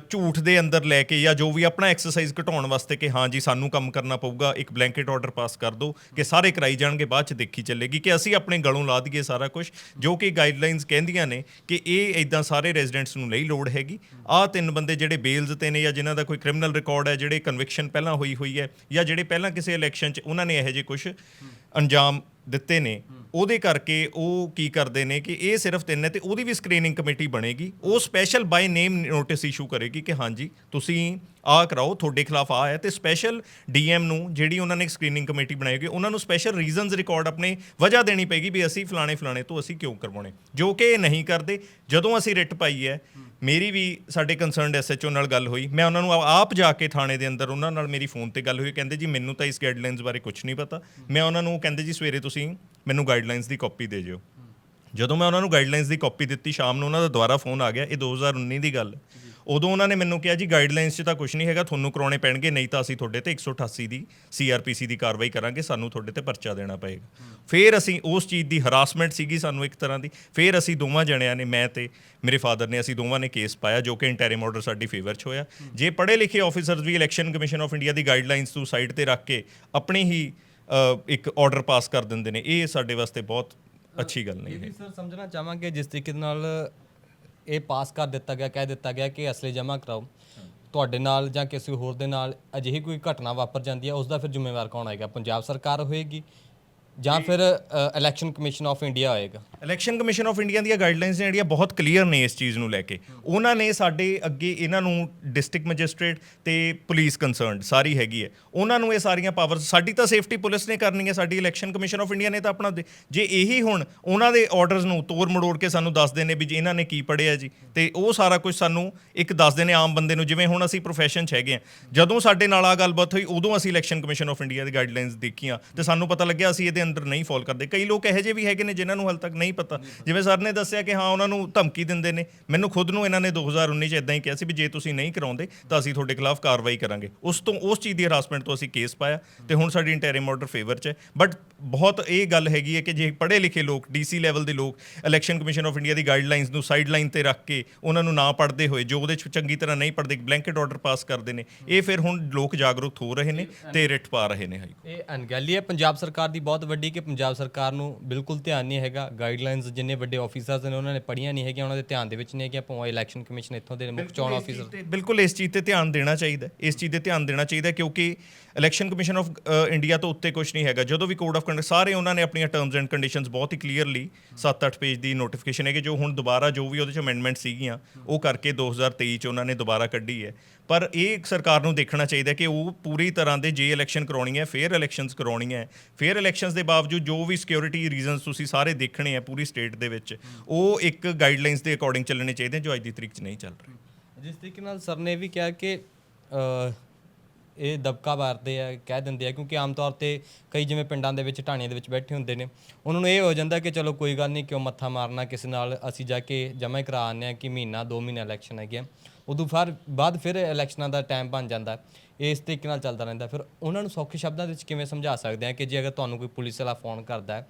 ਝੂਠ ਦੇ ਅੰਦਰ ਲੈ ਕੇ ਜਾਂ ਜੋ ਵੀ ਆਪਣਾ ਐਕਸਰਸਾਈਜ਼ ਘਟਾਉਣ ਵਾਸਤੇ ਕਿ ਹਾਂ ਜੀ ਸਾਨੂੰ ਕੰਮ ਕਰਨਾ ਪਊਗਾ, ਇੱਕ ਬਲੈਂਕਟ ਆਰਡਰ ਪਾਸ ਕਰ ਦਿਓ, ਕਿ ਸਾਰੇ ਕਰਾਈ ਜਾਣਗੇ, ਬਾਅਦ ਚ ਦੇਖੀ ਚੱਲੇਗੀ ਕਿ ਅਸੀਂ ਆਪਣੇ ਗਲੋਂ ਲਾ ਦਈਏ ਸਾਰਾ ਕੁਝ ਜੋ ਕਿ ਗਾਈਡਲਾਈਨਸ ਕਹਿੰਦੀਆਂ ਨੇ ਕਿ ਇਹ ਇਦਾਂ ਸਾਰੇ ਰੈਜ਼ੀਡੈਂਟਸ ਨੂੰ ਨਹੀਂ ਲੋੜ ਹੈਗੀ। ਆਹ ਤਿੰਨ ਬੰਦੇ ਜਿਹੜੇ ਬੇਲਸ ਤੇ ਨੇ ਜਾਂ ਜਿਨ੍ਹਾਂ ਦਾ ਕੋਈ ਕ੍ਰਿਮੀਨਲ ਰਿਕਾਰਡ ਹੈ, ਜਿਹੜੇ ਕਨਵਿਕਸ਼ਨ ਪਹਿਲਾਂ ਹੋਈ ਹੋਈ ਹੈ ਜਾਂ ਜਿਹੜੇ ਪਹਿਲਾਂ ਕਿਸੇ ਇਲੈਕਸ਼ਨ 'ਚ ਉਹਨਾਂ ਨੇ ਇਹੋ ਜਿਹੇ ਕੁਝ ਅੰਜਾਮ ਦਿੱਤੇ ਨੇ, ਉਹਦੇ ਕਰਕੇ ਉਹ ਕੀ ਕਰਦੇ ਨੇ ਕਿ ਇਹ ਸਿਰਫ ਤਿੰਨ ਹੈ ਤੇ ਉਹਦੀ ਵੀ ਸਕਰੀਨਿੰਗ ਕਮੇਟੀ ਬਣੇਗੀ। ਉਹ special by name notice issue ਕਰੇਗੀ ਕਿ ਹਾਂਜੀ, ਤੁਸੀਂ ਆਹ ਕਰਾਓ, ਤੁਹਾਡੇ ਖਿਲਾਫ ਆ ਹੈ ਤੇ ਸਪੈਸ਼ਲ ਡੀਐਮ ਨੂੰ ਜਿਹੜੀ ਉਹਨਾਂ ਨੇ ਸਕਰੀਨਿੰਗ ਕਮੇਟੀ ਬਣਾਈ ਹੋਈ ਉਹਨਾਂ ਨੂੰ ਸਪੈਸ਼ਲ ਰੀਜ਼ਨਸ ਰਿਕਾਰਡ ਆਪਣੇ ਵਜ੍ਹਾ ਦੇਣੀ ਪਏਗੀ ਵੀ ਅਸੀਂ ਫਲਾਣੇ ਫਲਾਣੇ ਤੋਂ ਅਸੀਂ ਕਿਉਂ ਕਰਵਾਉਣੇ। ਜੋ ਕਿ ਇਹ ਨਹੀਂ ਕਰਦੇ, ਜਦੋਂ ਅਸੀਂ ਰਿਟ ਪਾਈ ਹੈ ਮੇਰੀ ਵੀ ਸਾਡੇ ਕੰਸਰਨਡ ਐਸਐਚਓ ਨਾਲ ਗੱਲ ਹੋਈ। ਮੈਂ ਉਹਨਾਂ ਨੂੰ ਆ- ਆਪ ਜਾ ਕੇ ਥਾਣੇ ਦੇ ਅੰਦਰ ਉਹਨਾਂ ਨਾਲ ਮੇਰੀ ਫੋਨ ਤੇ ਗੱਲ ਹੋਈ। ਕਹਿੰਦੇ ਜੀ, ਮੈਨੂੰ ਤਾਂ ਇਸ ਗਾਈਡਲਾਈਨਸ ਬਾਰੇ ਕੁਝ ਨਹੀਂ ਪਤਾ। ਮੈਂ ਉਹਨਾਂ ਨੂੰ ਕਹਿੰਦੇ ਜੀ, ਸਵੇਰੇ ਤੁਸੀਂ ਮੈਨੂੰ ਗਾਈਡਲਾਈਨਸ ਦੀ ਕਾਪੀ ਦੇ ਜਿਓ। ਜਦੋਂ ਮੈਂ ਉਹਨਾਂ ਨੂੰ ਗਾਈਡਲਾਈਨਸ ਦੀ ਕਾਪੀ ਦਿੱਤੀ ਸ਼ਾਮ ਨੂੰ ਉਹਨਾਂ ਦਾ ਦੁਬਾਰਾ ਫੋਨ ਆ ਗਿਆ ਇਹ 2019 ਦੀ ਗੱਲ। ਹੈ। ਉਦੋਂ ਉਹਨਾਂ ਨੇ ਮੈਨੂੰ ਕਿਹਾ ਜੀ ਗਾਈਡਲਾਈਨਸ 'ਚ ਤਾਂ ਕੁਝ ਨਹੀਂ ਹੈਗਾ ਤੁਹਾਨੂੰ ਕਰਾਉਣੇ ਪੈਣਗੇ ਨਹੀਂ ਤਾਂ ਅਸੀਂ ਤੁਹਾਡੇ ਤੇ 188 ਦੀ ਸੀਆਰਪੀਸੀ ਦੀ ਕਾਰਵਾਈ ਕਰਾਂਗੇ ਸਾਨੂੰ ਤੁਹਾਡੇ ਤੇ ਪਰਚਾ ਦੇਣਾ ਪਏਗਾ। ਫਿਰ ਅਸੀਂ ਉਸ ਚੀਜ਼ ਦੀ ਹਰਾਸਮੈਂਟ ਸੀਗੀ ਸਾਨੂੰ ਇੱਕ ਤਰ੍ਹਾਂ ਦੀ। ਫਿਰ ਅਸੀਂ ਦੋਵਾਂ ਜਣਿਆਂ ਨੇ ਮੈਂ ਤੇ ਮੇਰੇ ਫਾਦਰ ਨੇ ਅਸੀਂ ਦੋਵਾਂ ਨੇ ਕੇਸ ਪਾਇਆ ਜੋ ਕਿ ਇੰਟੈਰਿਮ ਆਰਡਰ ਸਾਡੀ ਫੇਵਰ 'ਚ ਹੋਇਆ। ਜੇ ਪੜ੍ਹੇ ਲਿਖੇ ਆਫੀਸਰਸ ਵੀ ਇਲੈਕਸ਼ਨ ਕਮਿਸ਼ਨ ਆਫ ਇੰਡੀਆ ਦੀ ਗਾਈਡਲਾਈਨਸ ਨੂੰ ਸਾਈਡ ਤੇ ਰੱਖ ਕੇ ਆਪਣੀ ਹੀ ਅ, ਇੱਕ ਆਰਡਰ ਪਾਸ ਕਰ ਦਿੰਦੇ ਨੇ ਇਹ ਸਾਡੇ ਵਾਸਤੇ ਬਹੁਤ ਅੱਛੀ ਗੱਲ ਨਹੀਂ ਇਹ ਹੈ। ਵੀ ਸਰ ਸਮਝਣਾ ਚਾਹਾਂਗੇ ਜਿਸ ਤਰੀਕੇ ਨਾਲ ਇਹ ਪਾਸ ਕਰ ਦਿੱਤਾ ਗਿਆ ਕਹਿ ਦਿੱਤਾ ਗਿਆ ਕਿ ਅਸਲੇ ਜਮ੍ਹਾਂ ਕਰਾਓ। ਤੁਹਾਡੇ ਨਾਲ ਜਾਂ ਕਿਸੇ ਹੋਰ ਦੇ ਨਾਲ ਅਜਿਹੀ ਕੋਈ ਘਟਨਾ ਵਾਪਰ ਜਾਂਦੀ ਹੈ ਉਸ ਦਾ ਫਿਰ ਜ਼ਿੰਮੇਵਾਰ ਕੌਣ ਹੋਏਗਾ? ਪੰਜਾਬ ਸਰਕਾਰ ਹੋਏਗੀ ਜਾਂ ਫਿਰ ਇਲੈਕਸ਼ਨ ਕਮਿਸ਼ਨ ਆਫ ਇੰਡੀਆ ਆਏਗਾ? ਇਲੈਕਸ਼ਨ ਕਮਿਸ਼ਨ ਆਫ ਇੰਡੀਆ ਦੀਆਂ ਗਾਈਡਲਾਈਨਸ ਨੇ ਜਿਹੜੀਆਂ ਬਹੁਤ ਕਲੀਅਰ ਨੇ ਇਸ ਚੀਜ਼ ਨੂੰ ਲੈ ਕੇ। ਉਹਨਾਂ ਨੇ ਸਾਡੇ ਅੱਗੇ ਇਹਨਾਂ ਨੂੰ ਡਿਸਟ੍ਰਿਕਟ ਮੈਜਿਸਟ੍ਰੇਟ ਤੇ ਪੁਲਿਸ ਕੰਸਰਨਡ ਸਾਰੀ ਹੈਗੀ ਹੈ। ਉਹਨਾਂ ਨੂੰ ਇਹ ਸਾਰੀਆਂ ਪਾਵਰ ਸਾਡੀ ਤਾਂ ਸੇਫਟੀ ਪੁਲਿਸ ਨੇ ਕਰਨੀ ਹੈ, ਸਾਡੀ ਇਲੈਕਸ਼ਨ ਕਮਿਸ਼ਨ ਆਫ ਇੰਡੀਆ ਨੇ ਤਾਂ ਆਪਣਾ ਜੇ ਇਹੀ ਹੁਣ ਉਹਨਾਂ ਦੇ ਆਰਡਰਸ ਨੂੰ ਤੋੜ ਮੜੋੜ ਕੇ ਸਾਨੂੰ ਦੱਸਦੇ ਨੇ ਵੀ ਜੀ ਇਹਨਾਂ ਨੇ ਕੀ ਪੜਿਆ ਜੀ, ਤੇ ਉਹ ਸਾਰਾ ਕੁਝ ਸਾਨੂੰ ਇੱਕ ਦੱਸਦੇ ਨੇ ਆਮ ਬੰਦੇ ਨੂੰ, ਜਿਵੇਂ ਹੁਣ ਅਸੀਂ ਪ੍ਰੋਫੈਸ਼ਨ 'ਚ ਹੈਗੇ ਆ ਜਦੋਂ ਸਾਡੇ ਨਾਲ ਆ ਗੱਲਬਾਤ ਹੋਈ, ਉਦੋਂ ਅਸੀਂ ਇਲੈਕਸ਼ਨ ਕਮਿਸ਼ਨ ਆਫ ਇੰਡੀਆ ਦੀ ਗਾਈਡਲਾਈਨਸ ਦੇਖੀਆਂ, ਤੇ ਸਾਨੂੰ ਪਤਾ ਲੱਗਿਆ ਅਸੀਂ ਇਹਦੇ ਅੰਦਰ ਨਹੀਂ ਫੋਲ ਕਰਦੇ। ਕਈ ਲੋਕ ਇਹੋ ਜਿਹੇ ਵੀ ਹੈਗੇ ਨੇ ਜਿਨ੍ਹਾਂ ਨੂੰ ਹਾਲ ਤੱਕ ਨਹੀਂ ਪਤਾ। ਜਿਵੇਂ ਸਰ ਨੇ ਦੱਸਿਆ ਕਿ ਹਾਂ, ਉਹਨਾਂ ਨੂੰ ਧਮਕੀ ਦਿੰਦੇ ਨੇ। ਮੈਨੂੰ ਖੁਦ ਨੂੰ ਇਹਨਾਂ ਨੇ 2019 ਚ ਇਦਾਂ ਹੀ ਕਿਹਾ ਸੀ ਵੀ ਜੇ ਤੁਸੀਂ ਨਹੀਂ ਕਰਾਉਂਦੇ, ਤਾਂ ਅਸੀਂ ਤੁਹਾਡੇ ਖਿਲਾਫ ਕਾਰਵਾਈ ਕਰਾਂਗੇ। ਉਸ ਤੋਂ, ਉਸ ਚੀਜ਼ ਦੀ ਹਰਾਸਮੈਂਟ ਤੋਂ ਅਸੀਂ ਕੇਸ ਪਾਇਆ ਤੇ ਹੁਣ ਸਾਡੀ ਇੰਟੈਰਿਮ ਆਰਡਰ ਫੇਵਰ ਚ ਹੈ। ਬਟ ਬਹੁਤ ਇਹ ਗੱਲ ਹੈਗੀ ਹੈ ਕਿ ਜੇ ਪੜ੍ਹੇ ਲਿਖੇ ਲੋਕ ਡੀਸੀ ਲੈਵਲ ਦੇ ਲੋਕ ਇਲੈਕਸ਼ਨ ਕਮਿਸ਼ਨ ਆਫ ਇੰਡੀਆ ਦੀ ਗਾਈਡਲਾਈਨਸ ਨੂੰ ਸਾਈਡਲਾਈਨ ਤੇ ਰੱਖ ਕੇ ਉਹਨਾਂ ਨੂੰ ਨਾ ਪੜ੍ਹਦੇ ਹੋਏ, ਜੋ ਉਹਦੇ ਚ ਚੰਗੀ ਤਰ੍ਹਾਂ ਨਹੀਂ ਪੜ੍ਹਦੇ ਬਲੈਂਕਟ ਆਰਡਰ ਪਾਸ ਕਰਦੇ ਨੇ, ਇਹ ਫਿਰ ਹੁਣ ਲੋਕ ਜਾਗਰੂਕ ਹੋ ਰਹੇ ਨੇ ਤੇ ਰਿਟ ਪਾ ਰਹੇ ਨੇ ਹਾਈ ਇਹ ਅਣਗਹਿਲੀ ਹੈ। ਪੰਜਾਬ ਸਰਕਾਰ ਦੀ ਬਹੁਤ ਵੱਡੀ ਕਿ ਪੰਜਾਬ ਸਰਕਾਰ ਨੂੰ ਬਿਲਕੁਲ ਧਿਆਨ ਨਹੀਂ ਹੈਗਾ। ਗਾਈਡਲਾਈਨਸ ਜਿੰਨੇ ਵੱਡੇ ਆਫੀਸਰਸ ਨੇ ਉਹਨਾਂ ਨੇ ਪੜ੍ਹੀਆਂ ਨਹੀਂ ਹੈਗੀਆਂ ਉਹਨਾਂ ਦੇ ਧਿਆਨ ਦੇ ਵਿੱਚ ਨਹੀਂ ਹੈਗੀਆਂ। ਭਾਵੇਂ ਇਲੈਕਸ਼ਨ ਕਮਿਸ਼ਨ ਇੱਥੋਂ ਦੇ ਮੁੱਖ ਚੋਣ ਆਫੀਸਰ ਬਿਲਕੁਲ ਇਸ ਚੀਜ਼ ਤੇ ਧਿਆਨ ਦੇਣਾ ਚਾਹੀਦਾ। ਇਸ ਚੀਜ਼ ਤੇ ਧਿਆਨ ਦੇਣਾ ਚਾਹੀਦਾ ਕਿਉਂਕਿ ਇਲੈਕਸ਼ਨ ਕਮਿਸ਼ਨ ਆਫ ਇੰਡੀਆ ਤੋਂ ਉੱਤੇ ਕੁਝ ਨਹੀਂ ਹੈਗਾ। ਜਦੋਂ ਵੀ ਕੋਡ ਆਫ ਕੰਡਕਟ ਸਾਰੇ ਉਹਨਾਂ ਨੇ ਆਪਣੀਆਂ ਟਰਮਸ ਐਂਡ ਕੰਡੀਸ਼ਨਸ ਬਹੁਤ ਹੀ ਕਲੀਅਰਲੀ 7-8 ਪੇਜ ਦੀ ਨੋਟੀਫਿਕੇਸ਼ਨ ਹੈ ਕਿ ਜੋ ਹੁਣ ਦੁਬਾਰਾ ਜੋ ਵੀ ਉਹਦੇ ਚ ਅਮੈਂਡਮੈਂਟ ਸੀਗੀਆਂ ਉਹ ਕਰਕੇ 2023 ਚ ਉਹਨਾਂ ਨੇ ਦੁਬਾਰਾ ਕੱਢੀ ਹੈ। ਪਰ ਇਹ ਸਰਕਾਰ ਨੂੰ ਦੇਖਣਾ ਚਾਹੀਦਾ ਕਿ ਉਹ ਪੂਰੀ ਤਰ੍ਹਾਂ ਦੇ ਜੇ ਇਲੈਕਸ਼ਨ ਕਰਾਉਣੀ ਹੈ ਫੇਅਰ ਇਲੈਕਸ਼ਨਸ ਕਰਾਉਣੀ ਹੈ। ਫੇਅਰ ਇਲੈਕਸ਼ਨਸ ਦੇ ਬਾਵਜੂਦ ਜੋ ਵੀ ਸਿਕਿਉਰਿਟੀ ਰੀਜ਼ਨਸ ਤੁਸੀਂ ਸਾਰੇ ਦੇਖਣੇ ਆ ਪੂਰੀ ਸਟੇਟ ਦੇ ਵਿੱਚ, ਉਹ ਇੱਕ ਗਾਈਡਲਾਈਨਸ ਦੇ ਅਕੋਰਡਿੰਗ ਚੱਲਣੇ ਚਾਹੀਦੇ ਜੋ ਅੱਜ ਦੀ ਤਰੀਕ 'ਚ ਨਹੀਂ ਚੱਲ ਰਹੇ। ਜਿਸ ਤਰੀਕੇ ਨਾਲ ਸਰ ਨੇ ਵੀ ਕਿਹਾ ਕਿ ਇਹ ਦਬਕਾ ਮਾਰਦੇ ਆ, ਕਹਿ ਦਿੰਦੇ ਆ, ਕਿਉਂਕਿ ਆਮ ਤੌਰ ਤੇ ਕਈ ਜਿਵੇਂ ਪਿੰਡਾਂ ਦੇ ਵਿੱਚ, ਢਾਣੀਆਂ ਦੇ ਵਿੱਚ ਬੈਠੇ ਹੁੰਦੇ ਨੇ, ਉਹਨਾਂ ਨੂੰ ਇਹ ਹੋ ਜਾਂਦਾ ਕਿ ਚਲੋ ਕੋਈ ਗੱਲ ਨਹੀਂ, ਕਿਉਂ ਮੱਥਾ ਮਾਰਨਾ, ਕਿਸੇ ਨਾਲ ਅਸੀਂ ਜਾ ਕੇ ਜਮ੍ਹਾਂ ਕਰਾ ਆਉਂਦੇ ਆ ਕਿ ਮਹੀਨਾ 2 ਮਹੀਨਾ ਇਲੈਕਸ਼ਨ ਹੈਗੇ ਆ। ਉਦੋਂ ਫਿਰ ਬਾਅਦ ਫਿਰ ਇਲੈਕਸ਼ਨਾਂ ਦਾ ਟਾਈਮ ਬਣ ਜਾਂਦਾ। ਇਸ ਤਰੀਕੇ ਨਾਲ ਚੱਲਦਾ ਰਹਿੰਦਾ। ਫਿਰ ਉਹਨਾਂ ਨੂੰ ਸੌਖੇ ਸ਼ਬਦਾਂ ਦੇ ਵਿੱਚ ਕਿਵੇਂ ਸਮਝਾ ਸਕਦੇ ਆ ਕਿ ਜੇ ਅਗਰ ਤੁਹਾਨੂੰ ਕੋਈ ਪੁਲਿਸ ਵਾਲਾ ਫੋਨ ਕਰਦਾ ਹੈ,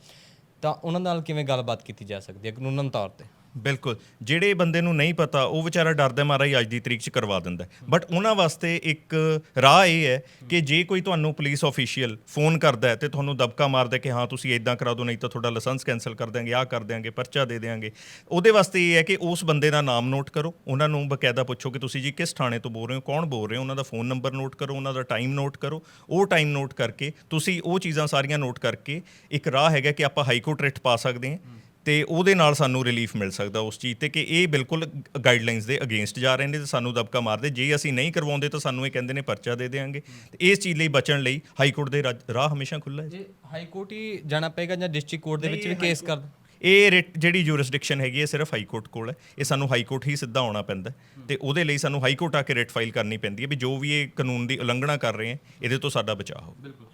ਤਾਂ ਉਹਨਾਂ ਨਾਲ ਕਿਵੇਂ ਗੱਲਬਾਤ ਕੀਤੀ ਜਾ ਸਕਦੀ ਹੈ ਕਾਨੂੰਨ ਤੌਰ ਤੇ? ਬਿਲਕੁਲ। ਜਿਹੜੇ ਬੰਦੇ ਨੂੰ ਨਹੀਂ ਪਤਾ, ਉਹ ਵਿਚਾਰਾ ਡਰਦਾ ਮਾਰਾ ਹੀ ਅੱਜ ਦੀ ਤਰੀਕ 'ਚ ਕਰਵਾ ਦਿੰਦਾ ਬਟ ਉਹਨਾਂ ਵਾਸਤੇ ਇੱਕ ਰਾਹ ਇਹ ਹੈ ਕਿ ਜੇ ਕੋਈ ਤੁਹਾਨੂੰ ਪੁਲਿਸ ਆਫੀਸ਼ੀਅਲ ਫੋਨ ਕਰਦਾ ਹੈ ਤੇ ਤੁਹਾਨੂੰ ਦਬਕਾ ਮਾਰਦਾ ਕਿ ਹਾਂ, ਤੁਸੀਂ ਇਦਾਂ ਕਰਾ ਦਿਓ, ਨਹੀਂ ਤਾਂ ਤੁਹਾਡਾ ਲਾਇਸੈਂਸ ਕੈਨਸਲ ਕਰ ਦਿਆਂਗੇ, ਆਹ ਕਰ ਦਿਆਂਗੇ, ਪਰਚਾ ਦੇ ਦਿਆਂਗੇ। ਉਹਦੇ ਵਾਸਤੇ ਇਹ ਹੈ ਕਿ ਉਸ ਬੰਦੇ ਦਾ ਨਾਮ ਨੋਟ ਕਰੋ। ਉਹਨਾਂ ਨੂੰ ਬਕਾਇਦਾ ਪੁੱਛੋ ਕਿ ਤੁਸੀਂ ਜੀ ਕਿਸ ਥਾਣੇ ਤੋਂ ਬੋਲ ਰਹੇ ਹੋ, ਕੌਣ ਬੋਲ ਰਹੇ ਹੋ, ਉਹਨਾਂ ਦਾ ਫੋਨ ਨੰਬਰ ਨੋਟ ਕਰੋ, ਉਹਨਾਂ ਦਾ ਟਾਈਮ ਨੋਟ ਕਰੋ। ਉਹ ਟਾਈਮ ਨੋਟ ਕਰਕੇ ਤੁਸੀਂ ਉਹ ਚੀਜ਼ਾਂ ਸਾਰੀਆਂ ਨੋਟ ਕਰਕੇ ਇੱਕ ਰਾਹ ਹੈਗਾ ਕਿ ਆਪਾਂ ਹਾਈ ਕੋਰਟ ਰਿਟ ਪਾ ਸਕਦੇ ਹਾਂ। ਤੇ ਉਹਦੇ ਨਾਲ ਸਾਨੂੰ ਰਿਲੀਫ ਮਿਲ ਸਕਦਾ ਉਸ ਚੀਜ਼ ਤੇ ਕਿ ਇਹ ਬਿਲਕੁਲ ਗਾਈਡਲਾਈਨਸ ਦੇ ਅਗੇਂਸਟ ਜਾ ਰਹੇ ਨੇ ਤੇ ਸਾਨੂੰ ਦਬਕਾ ਮਾਰਦੇ। ਜੇ ਅਸੀਂ ਨਹੀਂ ਕਰਵਾਉਂਦੇ ਤਾਂ ਸਾਨੂੰ ਇਹ ਕਹਿੰਦੇ ਨੇ ਪਰਚਾ ਦੇ ਦੇਵਾਂਗੇ ਤੇ ਇਸ ਚੀਜ਼ ਲਈ ਬਚਣ ਲਈ ਹਾਈ ਕੋਰਟ ਦੇ ਰਾਹ ਹਮੇਸ਼ਾ ਖੁੱਲ੍ਹਾ ਹੈ। ਜੇ ਹਾਈ ਕੋਰਟ ਹੀ ਜਾਣਾ ਪਏਗਾ ਜਾਂ ਡਿਸਟ੍ਰਿਕਟ ਕੋਰਟ ਦੇ ਵਿੱਚ ਵੀ ਕੇਸ ਕਰ ਇਹ ਰਿਟ ਜਿਹੜੀ ਜੂਰਿਸਡਿਕਸ਼ਨ ਹੈਗੀ ਹੈ ਸਿਰਫ ਹਾਈ ਕੋਰਟ ਕੋਲ ਹੈ। ਇਹ ਸਾਨੂੰ ਹਾਈ ਕੋਰਟ ਹੀ ਸਿੱਧਾ ਆਉਣਾ ਪੈਂਦਾ ਤੇ ਉਹਦੇ ਲਈ ਸਾਨੂੰ ਹਾਈ ਕੋਰਟ ਆ ਕੇ ਰਿਟ ਫਾਈਲ ਕਰਨੀ ਪੈਂਦੀ ਹੈ ਵੀ ਜੋ ਵੀ ਇਹ ਕਾਨੂੰਨ ਦੀ ਉਲੰਘਣਾ ਕਰ ਰਹੇ ਹੈ ਇਹਦੇ ਤੋਂ ਸਾਡਾ ਬਚਾਅ ਹੋ ਬਿਲਕੁਲ।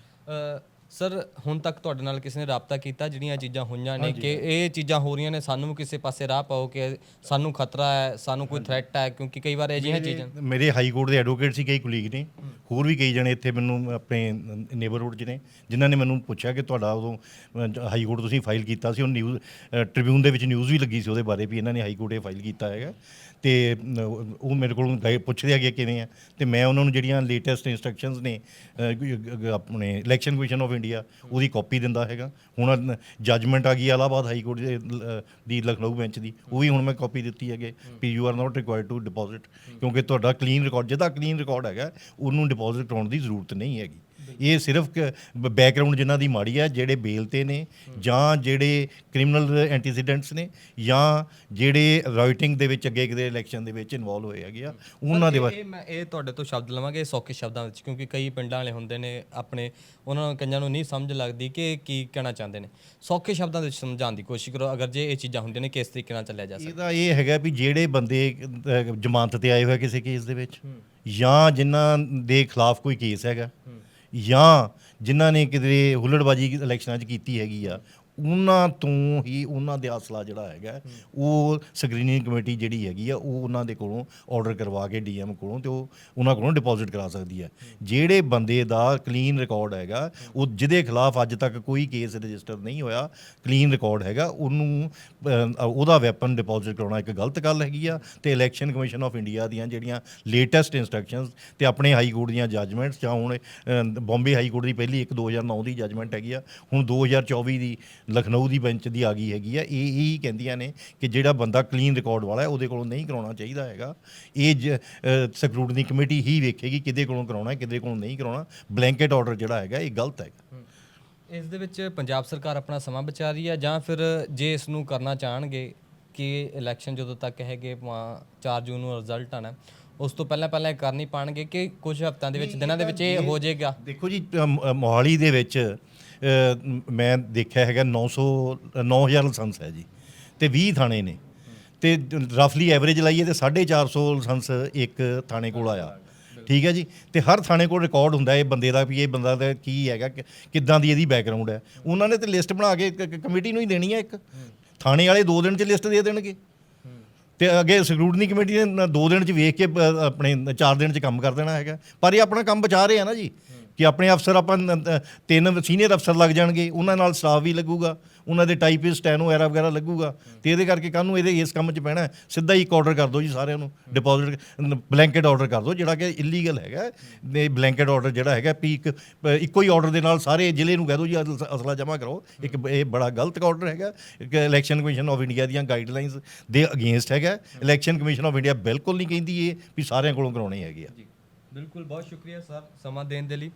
ਸਰ ਹੁਣ ਤੱਕ ਤੁਹਾਡੇ ਨਾਲ ਕਿਸੇ ਨੇ ਰਾਬਤਾ ਕੀਤਾ? ਜਿਹੜੀਆਂ ਇਹ ਚੀਜ਼ਾਂ ਹੋਈਆਂ ਨੇ ਕਿ ਇਹ ਚੀਜ਼ਾਂ ਹੋ ਰਹੀਆਂ ਨੇ ਸਾਨੂੰ ਕਿਸੇ ਪਾਸੇ ਰਾਹ ਪਾਓ ਕਿ ਸਾਨੂੰ ਖਤਰਾ ਹੈ ਸਾਨੂੰ ਕੋਈ ਥ੍ਰੈਟ ਹੈ? ਕਿਉਂਕਿ ਕਈ ਵਾਰ ਅਜਿਹੀਆਂ ਚੀਜ਼ਾਂ ਮੇਰੇ ਹਾਈ ਕੋਰਟ ਦੇ ਐਡਵੋਕੇਟ ਸੀ ਕਈ ਕੁਲੀਗ ਨੇ। ਹੋਰ ਵੀ ਕਈ ਜਣੇ ਇੱਥੇ ਮੈਨੂੰ ਆਪਣੇ ਨੇਬਰਹੁੱਡ 'ਚ ਨੇ ਜਿਨ੍ਹਾਂ ਨੇ ਮੈਨੂੰ ਪੁੱਛਿਆ ਕਿ ਤੁਹਾਡਾ ਉਦੋਂ ਹਾਈ ਕੋਰਟ ਤੁਸੀਂ ਫਾਈਲ ਕੀਤਾ ਸੀ ਉਹ ਨਿਊਜ਼ ਟ੍ਰਿਬਿਊਨ ਦੇ ਵਿੱਚ ਨਿਊਜ਼ ਵੀ ਲੱਗੀ ਸੀ ਉਹਦੇ ਬਾਰੇ ਵੀ ਇਹਨਾਂ ਨੇ ਹਾਈ ਕੋਰਟ ਇਹ ਫਾਈਲ ਕੀਤਾ ਹੈਗਾ। ਤੇ ਉਹ ਮੇਰੇ ਕੋਲੋਂ ਗਏ ਪੁੱਛਦੇ ਹੈਗੇ ਕਿਵੇਂ ਆ। ਤੇ ਮੈਂ ਉਹਨਾਂ ਨੂੰ ਜਿਹੜੀਆਂ ਲੇਟੈਸਟ ਇਨਸਟਰਕਸ਼ਨਸ ਨੇ ਆਪਣੇ ਇਲੈਕਸ਼ਨ ਕਮਿਸ਼ਨ ਆਫ ਇੰਡੀਆ ਉਹਦੀ ਕਾਪੀ ਦਿੰਦਾ ਹੈਗਾ। ਹੁਣ ਜੱਜਮੈਂਟ ਆ ਗਈ ਇਲਾਹਾਬਾਦ ਹਾਈ ਕੋਰਟ ਦੀ ਲਖਨਊ ਬੈਂਚ ਦੀ ਉਹ ਵੀ ਹੁਣ ਮੈਂ ਕਾਪੀ ਦਿੱਤੀ ਹੈਗੇ। ਵੀ you are not required to deposit ਕਿਉਂਕਿ ਤੁਹਾਡਾ ਕਲੀਨ ਰਿਕਾਰਡ ਜਿਹਦਾ ਕਲੀਨ ਰਿਕਾਰਡ ਹੈਗਾ ਉਹਨੂੰ ਡਿਪੋਜ਼ਿਟ ਕਰਾਉਣ ਦੀ ਜ਼ਰੂਰਤ ਨਹੀਂ ਹੈਗੀ। ਇਹ ਸਿਰਫ ਬੈਕਗ੍ਰਾਉਂਡ ਜਿਨ੍ਹਾਂ ਦੀ ਮਾੜੀ ਹੈ ਜਿਹੜੇ ਬੇਲ ਤੇ ਨੇ ਜਾਂ ਜਿਹੜੇ ਕ੍ਰਿਮੀਨਲ ਐਂਟੀਸੀਡੈਂਟਸ ਨੇ ਜਾਂ ਜਿਹੜੇ ਰਾਈਟਿੰਗ ਦੇ ਵਿੱਚ ਅੱਗੇ ਕਿਤੇ ਇਲੈਕਸ਼ਨ ਦੇ ਵਿੱਚ ਇਨਵੋਲਵ ਹੋਏ ਹੈਗੇ ਆ ਉਹਨਾਂ ਦੇ ਬਾਰੇ ਇਹ ਮੈਂ ਇਹ ਤੁਹਾਡੇ ਤੋਂ ਸ਼ਬਦ ਲਵਾਂਗੇ ਸੌਖੇ ਸ਼ਬਦਾਂ ਵਿੱਚ ਕਿਉਂਕਿ ਕਈ ਪਿੰਡਾਂ ਵਾਲੇ ਹੁੰਦੇ ਨੇ ਆਪਣੇ ਉਹਨਾਂ ਨੂੰ ਕਈਆਂ ਨੂੰ ਨਹੀਂ ਸਮਝ ਲੱਗਦੀ ਕਿ ਕੀ ਕਹਿਣਾ ਚਾਹੁੰਦੇ ਨੇ। ਸੌਖੇ ਸ਼ਬਦਾਂ ਦੇ ਵਿੱਚ ਸਮਝਾਉਣ ਦੀ ਕੋਸ਼ਿਸ਼ ਕਰੋ ਅਗਰ ਜੇ ਇਹ ਚੀਜ਼ਾਂ ਹੁੰਦੀਆਂ ਨੇ ਕਿਸ ਤਰੀਕੇ ਨਾਲ ਚੱਲਿਆ ਜਾ ਸਕਦਾ। ਇਹਦਾ ਇਹ ਹੈਗਾ ਵੀ ਜਿਹੜੇ ਬੰਦੇ ਜ਼ਮਾਨਤ ਤੇ ਆਏ ਹੋਏ ਕਿਸੇ ਕੇਸ ਦੇ ਵਿੱਚ ਜਾਂ ਜਿਨ੍ਹਾਂ ਦੇ ਖਿਲਾਫ ਕੋਈ ਕੇਸ ਹੈਗਾ ਜਾਂ ਜਿਨ੍ਹਾਂ ਨੇ ਕਿਤੇ ਹੁੱਲੜਬਾਜੀ ਇਲੈਕਸ਼ਨਾਂ 'ਚ ਕੀਤੀ ਹੈਗੀ ਆ ਉਹਨਾਂ ਤੋਂ ਹੀ ਉਹਨਾਂ ਦੇ ਅਸਲਾ ਜਿਹੜਾ ਹੈਗਾ ਉਹ ਸਕਰੀਨਿੰਗ ਕਮੇਟੀ ਜਿਹੜੀ ਹੈਗੀ ਆ ਉਹ ਉਹਨਾਂ ਦੇ ਕੋਲੋਂ ਆਰਡਰ ਕਰਵਾ ਕੇ ਡੀਐਮ ਕੋਲੋਂ ਤੇ ਉਹ ਉਹਨਾਂ ਕੋਲੋਂ ਡਿਪੋਜ਼ਿਟ ਕਰਾ ਸਕਦੀ ਹੈ। ਜਿਹੜੇ ਬੰਦੇ ਦਾ ਕਲੀਨ ਰਿਕਾਰਡ ਹੈਗਾ ਉਹ ਜਿਹਦੇ ਖਿਲਾਫ ਅੱਜ ਤੱਕ ਕੋਈ ਕੇਸ ਰਜਿਸਟਰ ਨਹੀਂ ਹੋਇਆ ਕਲੀਨ ਰਿਕਾਰਡ ਹੈਗਾ ਉਹਨੂੰ ਉਹਦਾ ਵੈਪਨ ਡਿਪੋਜ਼ਿਟ ਕਰਾਉਣਾ ਇੱਕ ਗਲਤ ਗੱਲ ਹੈਗੀ ਆ ਤੇ ਇਲੈਕਸ਼ਨ ਕਮਿਸ਼ਨ ਆਫ ਇੰਡੀਆ ਦੀਆਂ ਜਿਹੜੀਆਂ ਲੇਟੈਸਟ ਇਨਸਟਰਕਸ਼ਨਸ ਤੇ ਆਪਣੇ ਹਾਈ ਕੋਰਟ ਦੀਆਂ ਜੱਜਮੈਂਟਸ ਜਾਂ ਹੁਣ ਬੰਬੇ ਹਾਈ ਕੋਰਟ ਦੀ ਪਹਿਲੀ ਇੱਕ 2009 ਦੀ ਜੱਜਮੈਂਟ ਹੈਗੀ ਆ ਹੁਣ 2024 ਦੀ ਲਖਨਊ ਦੀ ਬੈਂਚ ਦੀ ਆ ਗਈ ਹੈਗੀ ਆ ਇਹ ਇਹੀ ਕਹਿੰਦੀਆਂ ਨੇ ਕਿ ਜਿਹੜਾ ਬੰਦਾ ਕਲੀਨ ਰਿਕਾਰਡ ਵਾਲਾ ਹੈ ਉਹਦੇ ਕੋਲੋਂ ਨਹੀਂ ਕਰਾਉਣਾ ਚਾਹੀਦਾ ਹੈਗਾ। ਇਹ ਸਕਰੂਟਨੀ ਕਮੇਟੀ ਹੀ ਵੇਖੇਗੀ ਕਿਹਦੇ ਕੋਲੋਂ ਕਰਾਉਣਾ ਹੈ ਕਿਹਦੇ ਕੋਲੋਂ ਨਹੀਂ ਕਰਾਉਣਾ ਬਲੈਂਕਟ ਆਰਡਰ ਜਿਹੜਾ ਹੈਗਾ ਇਹ ਗਲਤ ਹੈਗਾ। ਇਸ ਦੇ ਵਿੱਚ ਪੰਜਾਬ ਸਰਕਾਰ ਆਪਣਾ ਸਮਾਂ ਬਚਾ ਰਹੀ ਹੈ ਜਾਂ ਫਿਰ ਜੇ ਇਸ ਨੂੰ ਕਰਨਾ ਚਾਹਣਗੇ ਕਿ ਇਲੈਕਸ਼ਨ ਜਦੋਂ ਤੱਕ ਹੈਗੇ 4 ਜੂਨ ਨੂੰ ਰਿਜ਼ਲਟ ਆਣਾ ਉਸ ਤੋਂ ਪਹਿਲਾਂ ਪਹਿਲਾਂ ਇਹ ਕਰ ਨਹੀਂ ਪਾਣਗੇ ਕਿ ਕੁਝ ਹਫ਼ਤਿਆਂ ਦੇ ਵਿੱਚ ਦਿਨਾਂ ਦੇ ਵਿੱਚ ਇਹ ਹੋ ਜਾਏਗਾ? ਦੇਖੋ ਜੀ ਮੋਹਾਲੀ ਦੇ ਵਿੱਚ ਮੈਂ ਦੇਖਿਆ ਹੈਗਾ 900 9000 ਲਾਇਸੈਂਸ ਹੈ ਜੀ ਤੇ 20 ਥਾਣੇ ਨੇ। ਤੇ ਰਫਲੀ ਐਵਰੇਜ ਲਾਈਏ ਤੇ 450 ਲਾਇਸੈਂਸ ਇੱਕ ਥਾਣੇ ਕੋਲ ਆਇਆ। ਠੀਕ ਹੈ ਜੀ? ਤੇ ਹਰ ਥਾਣੇ ਕੋਲ ਰਿਕਾਰਡ ਹੁੰਦਾ ਇਹ ਬੰਦੇ ਦਾ ਵੀ ਇਹ ਬੰਦਾ ਦਾ ਕੀ ਹੈਗਾ, ਕਿ- ਕਿੱਦਾਂ ਦੀ ਇਹਦੀ ਬੈਕਗ੍ਰਾਉਂਡ ਹੈ। ਉਹਨਾਂ ਨੇ ਤੇ ਲਿਸਟ ਬਣਾ ਕੇ ਕਮੇਟੀ ਨੂੰ ਹੀ ਦੇਣੀ ਹੈ ਇੱਕ। ਥਾਣੇ ਵਾਲੇ 2 ਦਿਨ ਚ ਲਿਸਟ ਦੇ ਦੇਣਗੇ। ਤੇ ਅੱਗੇ ਸਕਰੂਟਨੀ ਕਮੇਟੀ ਨੇ ਨ- ਦੋ ਦਿਨ ਚ ਵੇਖ ਕੇ ਆਪਣੇ 4 ਦਿਨ ਚ ਕੰਮ ਕਰ ਦੇਣਾ ਹੈਗਾ। ਪਰ ਇਹ ਆਪਣਾ ਕੰਮ ਬਚਾ ਰਹੇ ਆ ਨਾ ਜੀ। ਕਿ ਆਪਣੇ ਅਫਸਰ ਆਪਾਂ ਤਿੰਨ ਸੀਨੀਅਰ ਅਫਸਰ ਲੱਗ ਜਾਣਗੇ, ਉਹਨਾਂ ਨਾਲ ਸਟਾਫ ਵੀ ਲੱਗੂਗਾ, ਉਹਨਾਂ ਦੇ ਟਾਈਪਿਸਟ ਸਟੈਨੋ ਐਰਾ ਵਗੈਰਾ ਲੱਗੂਗਾ, ਤੇ ਇਹਦੇ ਕਰਕੇ ਕੱਲ ਨੂੰ ਇਹਦੇ ਇਸ ਕੰਮ 'ਚ ਪੈਣਾ, ਸਿੱਧਾ ਹੀ ਇੱਕ ਆਰਡਰ ਕਰ ਦਿਓ ਜੀ ਸਾਰਿਆਂ ਨੂੰ ਡਿਪੋਜ਼ਿਟ ਬਲੈਂਕਟ ਆਰਡਰ ਕਰ ਦਿਓ, ਜਿਹੜਾ ਕਿ ਇਲੀਗਲ ਹੈਗਾ, ਇਹ ਬਲੈਂਕਟ ਆਰਡਰ ਜਿਹੜਾ ਹੈਗਾ, ਵੀ ਇੱਕੋ ਹੀ ਆਰਡਰ ਦੇ ਨਾਲ ਸਾਰੇ ਜ਼ਿਲ੍ਹੇ ਨੂੰ ਕਹਿ ਦਿਓ ਜੀ ਅਸਲ- ਅਸਲਾ ਜਮ੍ਹਾਂ ਕਰੋ ਇੱਕ ਇਹ ਬੜਾ ਗਲਤ ਆਰਡਰ ਹੈਗਾ, ਇੱਕ ਇਲੈਕਸ਼ਨ ਕਮਿਸ਼ਨ ਆਫ ਇੰਡੀਆ ਦੀਆਂ ਗਾਈਡਲਾਈਨਸ ਦੇ ਅਗੇਂਸਟ ਹੈਗਾ ਇਲੈਕਸ਼ਨ ਕਮਿਸ਼ਨ ਆਫ ਇੰਡੀਆ ਬਿਲਕੁਲ ਨਹੀਂ ਕਹਿੰਦੀ ਇਹ, ਵੀ ਸਾਰਿਆਂ ਕੋਲੋਂ ਕਰਾਉਣੇ ਹੈਗੇ ਆ। ਜੀ। ਬਿਲਕੁਲ, ਬਹੁਤ ਸ਼ੁਕਰੀਆ ਸਰ ਸਮਾਂ ਦੇਣ ਦੇ ਲਈ।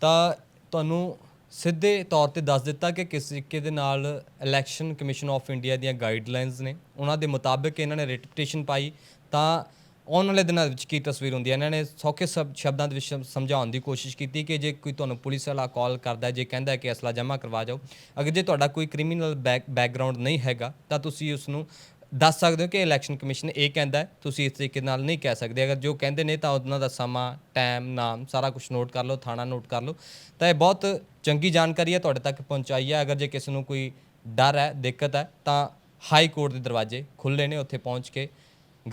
ਤਾਂ ਤੁਹਾਨੂੰ ਸਿੱਧੇ ਤੌਰ ਤੇ ਦੱਸ ਦਿੱਤਾ ਕਿ ਕਿਸ ਤਰੀਕੇ ਦੇ ਨਾਲ ਇਲੈਕਸ਼ਨ ਕਮਿਸ਼ਨ ਆਫ ਇੰਡੀਆ ਦੀਆਂ ਗਾਈਡਲਾਈਨਸ ਨੇ। ਉਹਨਾਂ ਦੇ ਮੁਤਾਬਕ ਇਹਨਾਂ ਨੇ ਰਿਟਪੀਟੇਸ਼ਨ ਪਾਈ। ਤਾਂ ਆਉਣ ਵਾਲੇ ਦਿਨਾਂ ਵਿੱਚ ਕੀ ਤਸਵੀਰ ਹੁੰਦੀ ਹੈ? ਇਹਨਾਂ ਨੇ ਸੌਖੇ ਸ਼ਬ- ਸ਼ਬਦਾਂ ਦੇ ਵਿੱਚ ਸਮਝਾਉਣ ਦੀ ਕੋਸ਼ਿਸ਼ ਕੀਤੀ ਕਿ ਜੇ ਕੋਈ ਤੁਹਾਨੂੰ ਪੁਲਿਸ ਵਾਲਾ ਕਾਲ ਕਰਦਾ, ਜੇ ਕਹਿੰਦਾ ਕਿ ਅਸਲਾ ਜਮ੍ਹਾਂ ਕਰਵਾ ਜਾਓ। ਅਗਰ ਜੇ ਤੁਹਾਡਾ ਕੋਈ ਕ੍ਰਿਮੀਨਲ ਬੈਕਗ੍ਰਾਉਂਡ ਨਹੀਂ ਹੈਗਾ, ਤਾਂ ਤੁਸੀਂ ਉਸ ਨੂੰ ਦੱਸ ਸਕਦੇ ਹੋ ਕਿ ਇਲੈਕਸ਼ਨ ਕਮਿਸ਼ਨ ਇਹ ਕਹਿੰਦਾ ਤੁਸੀਂ ਇਸ ਤਰੀਕੇ ਨਾਲ ਨਹੀਂ ਕਹਿ ਸਕਦੇ। ਅਗਰ ਜੋ ਕਹਿੰਦੇ ਨੇ ਤਾਂ ਉਹਨਾਂ ਦਾ ਸਮਾਂ ਟਾਈਮ ਨਾਮ ਸਾਰਾ ਕੁਝ ਨੋਟ ਕਰ ਲਓ, ਥਾਣਾ ਨੋਟ ਕਰ ਲਓ। ਤਾਂ ਇਹ ਬਹੁਤ ਚੰਗੀ ਜਾਣਕਾਰੀ ਹੈ, ਤੁਹਾਡੇ ਤੱਕ ਪਹੁੰਚਾਈ ਹੈ। ਅਗਰ ਜੇ ਕਿਸੇ ਨੂੰ ਕੋਈ ਡਰ ਹੈ, ਦਿੱਕਤ ਹੈ, ਤਾਂ ਹਾਈ ਕੋਰਟ ਦੇ ਦਰਵਾਜ਼ੇ ਖੁੱਲ੍ਹੇ ਨੇ, ਉੱਥੇ ਪਹੁੰਚ ਕੇ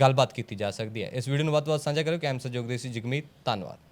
ਗੱਲਬਾਤ ਕੀਤੀ ਜਾ ਸਕਦੀ ਹੈ। ਇਸ ਵੀਡੀਓ ਨੂੰ ਵੱਧ ਤੋਂ ਵੱਧ ਸਾਂਝਾ ਕਰੋ ਕੈਮ ਸਹਿਯੋਗ ਦੇ ਸੀ ਜਗਮੀਤ। ਧੰਨਵਾਦ।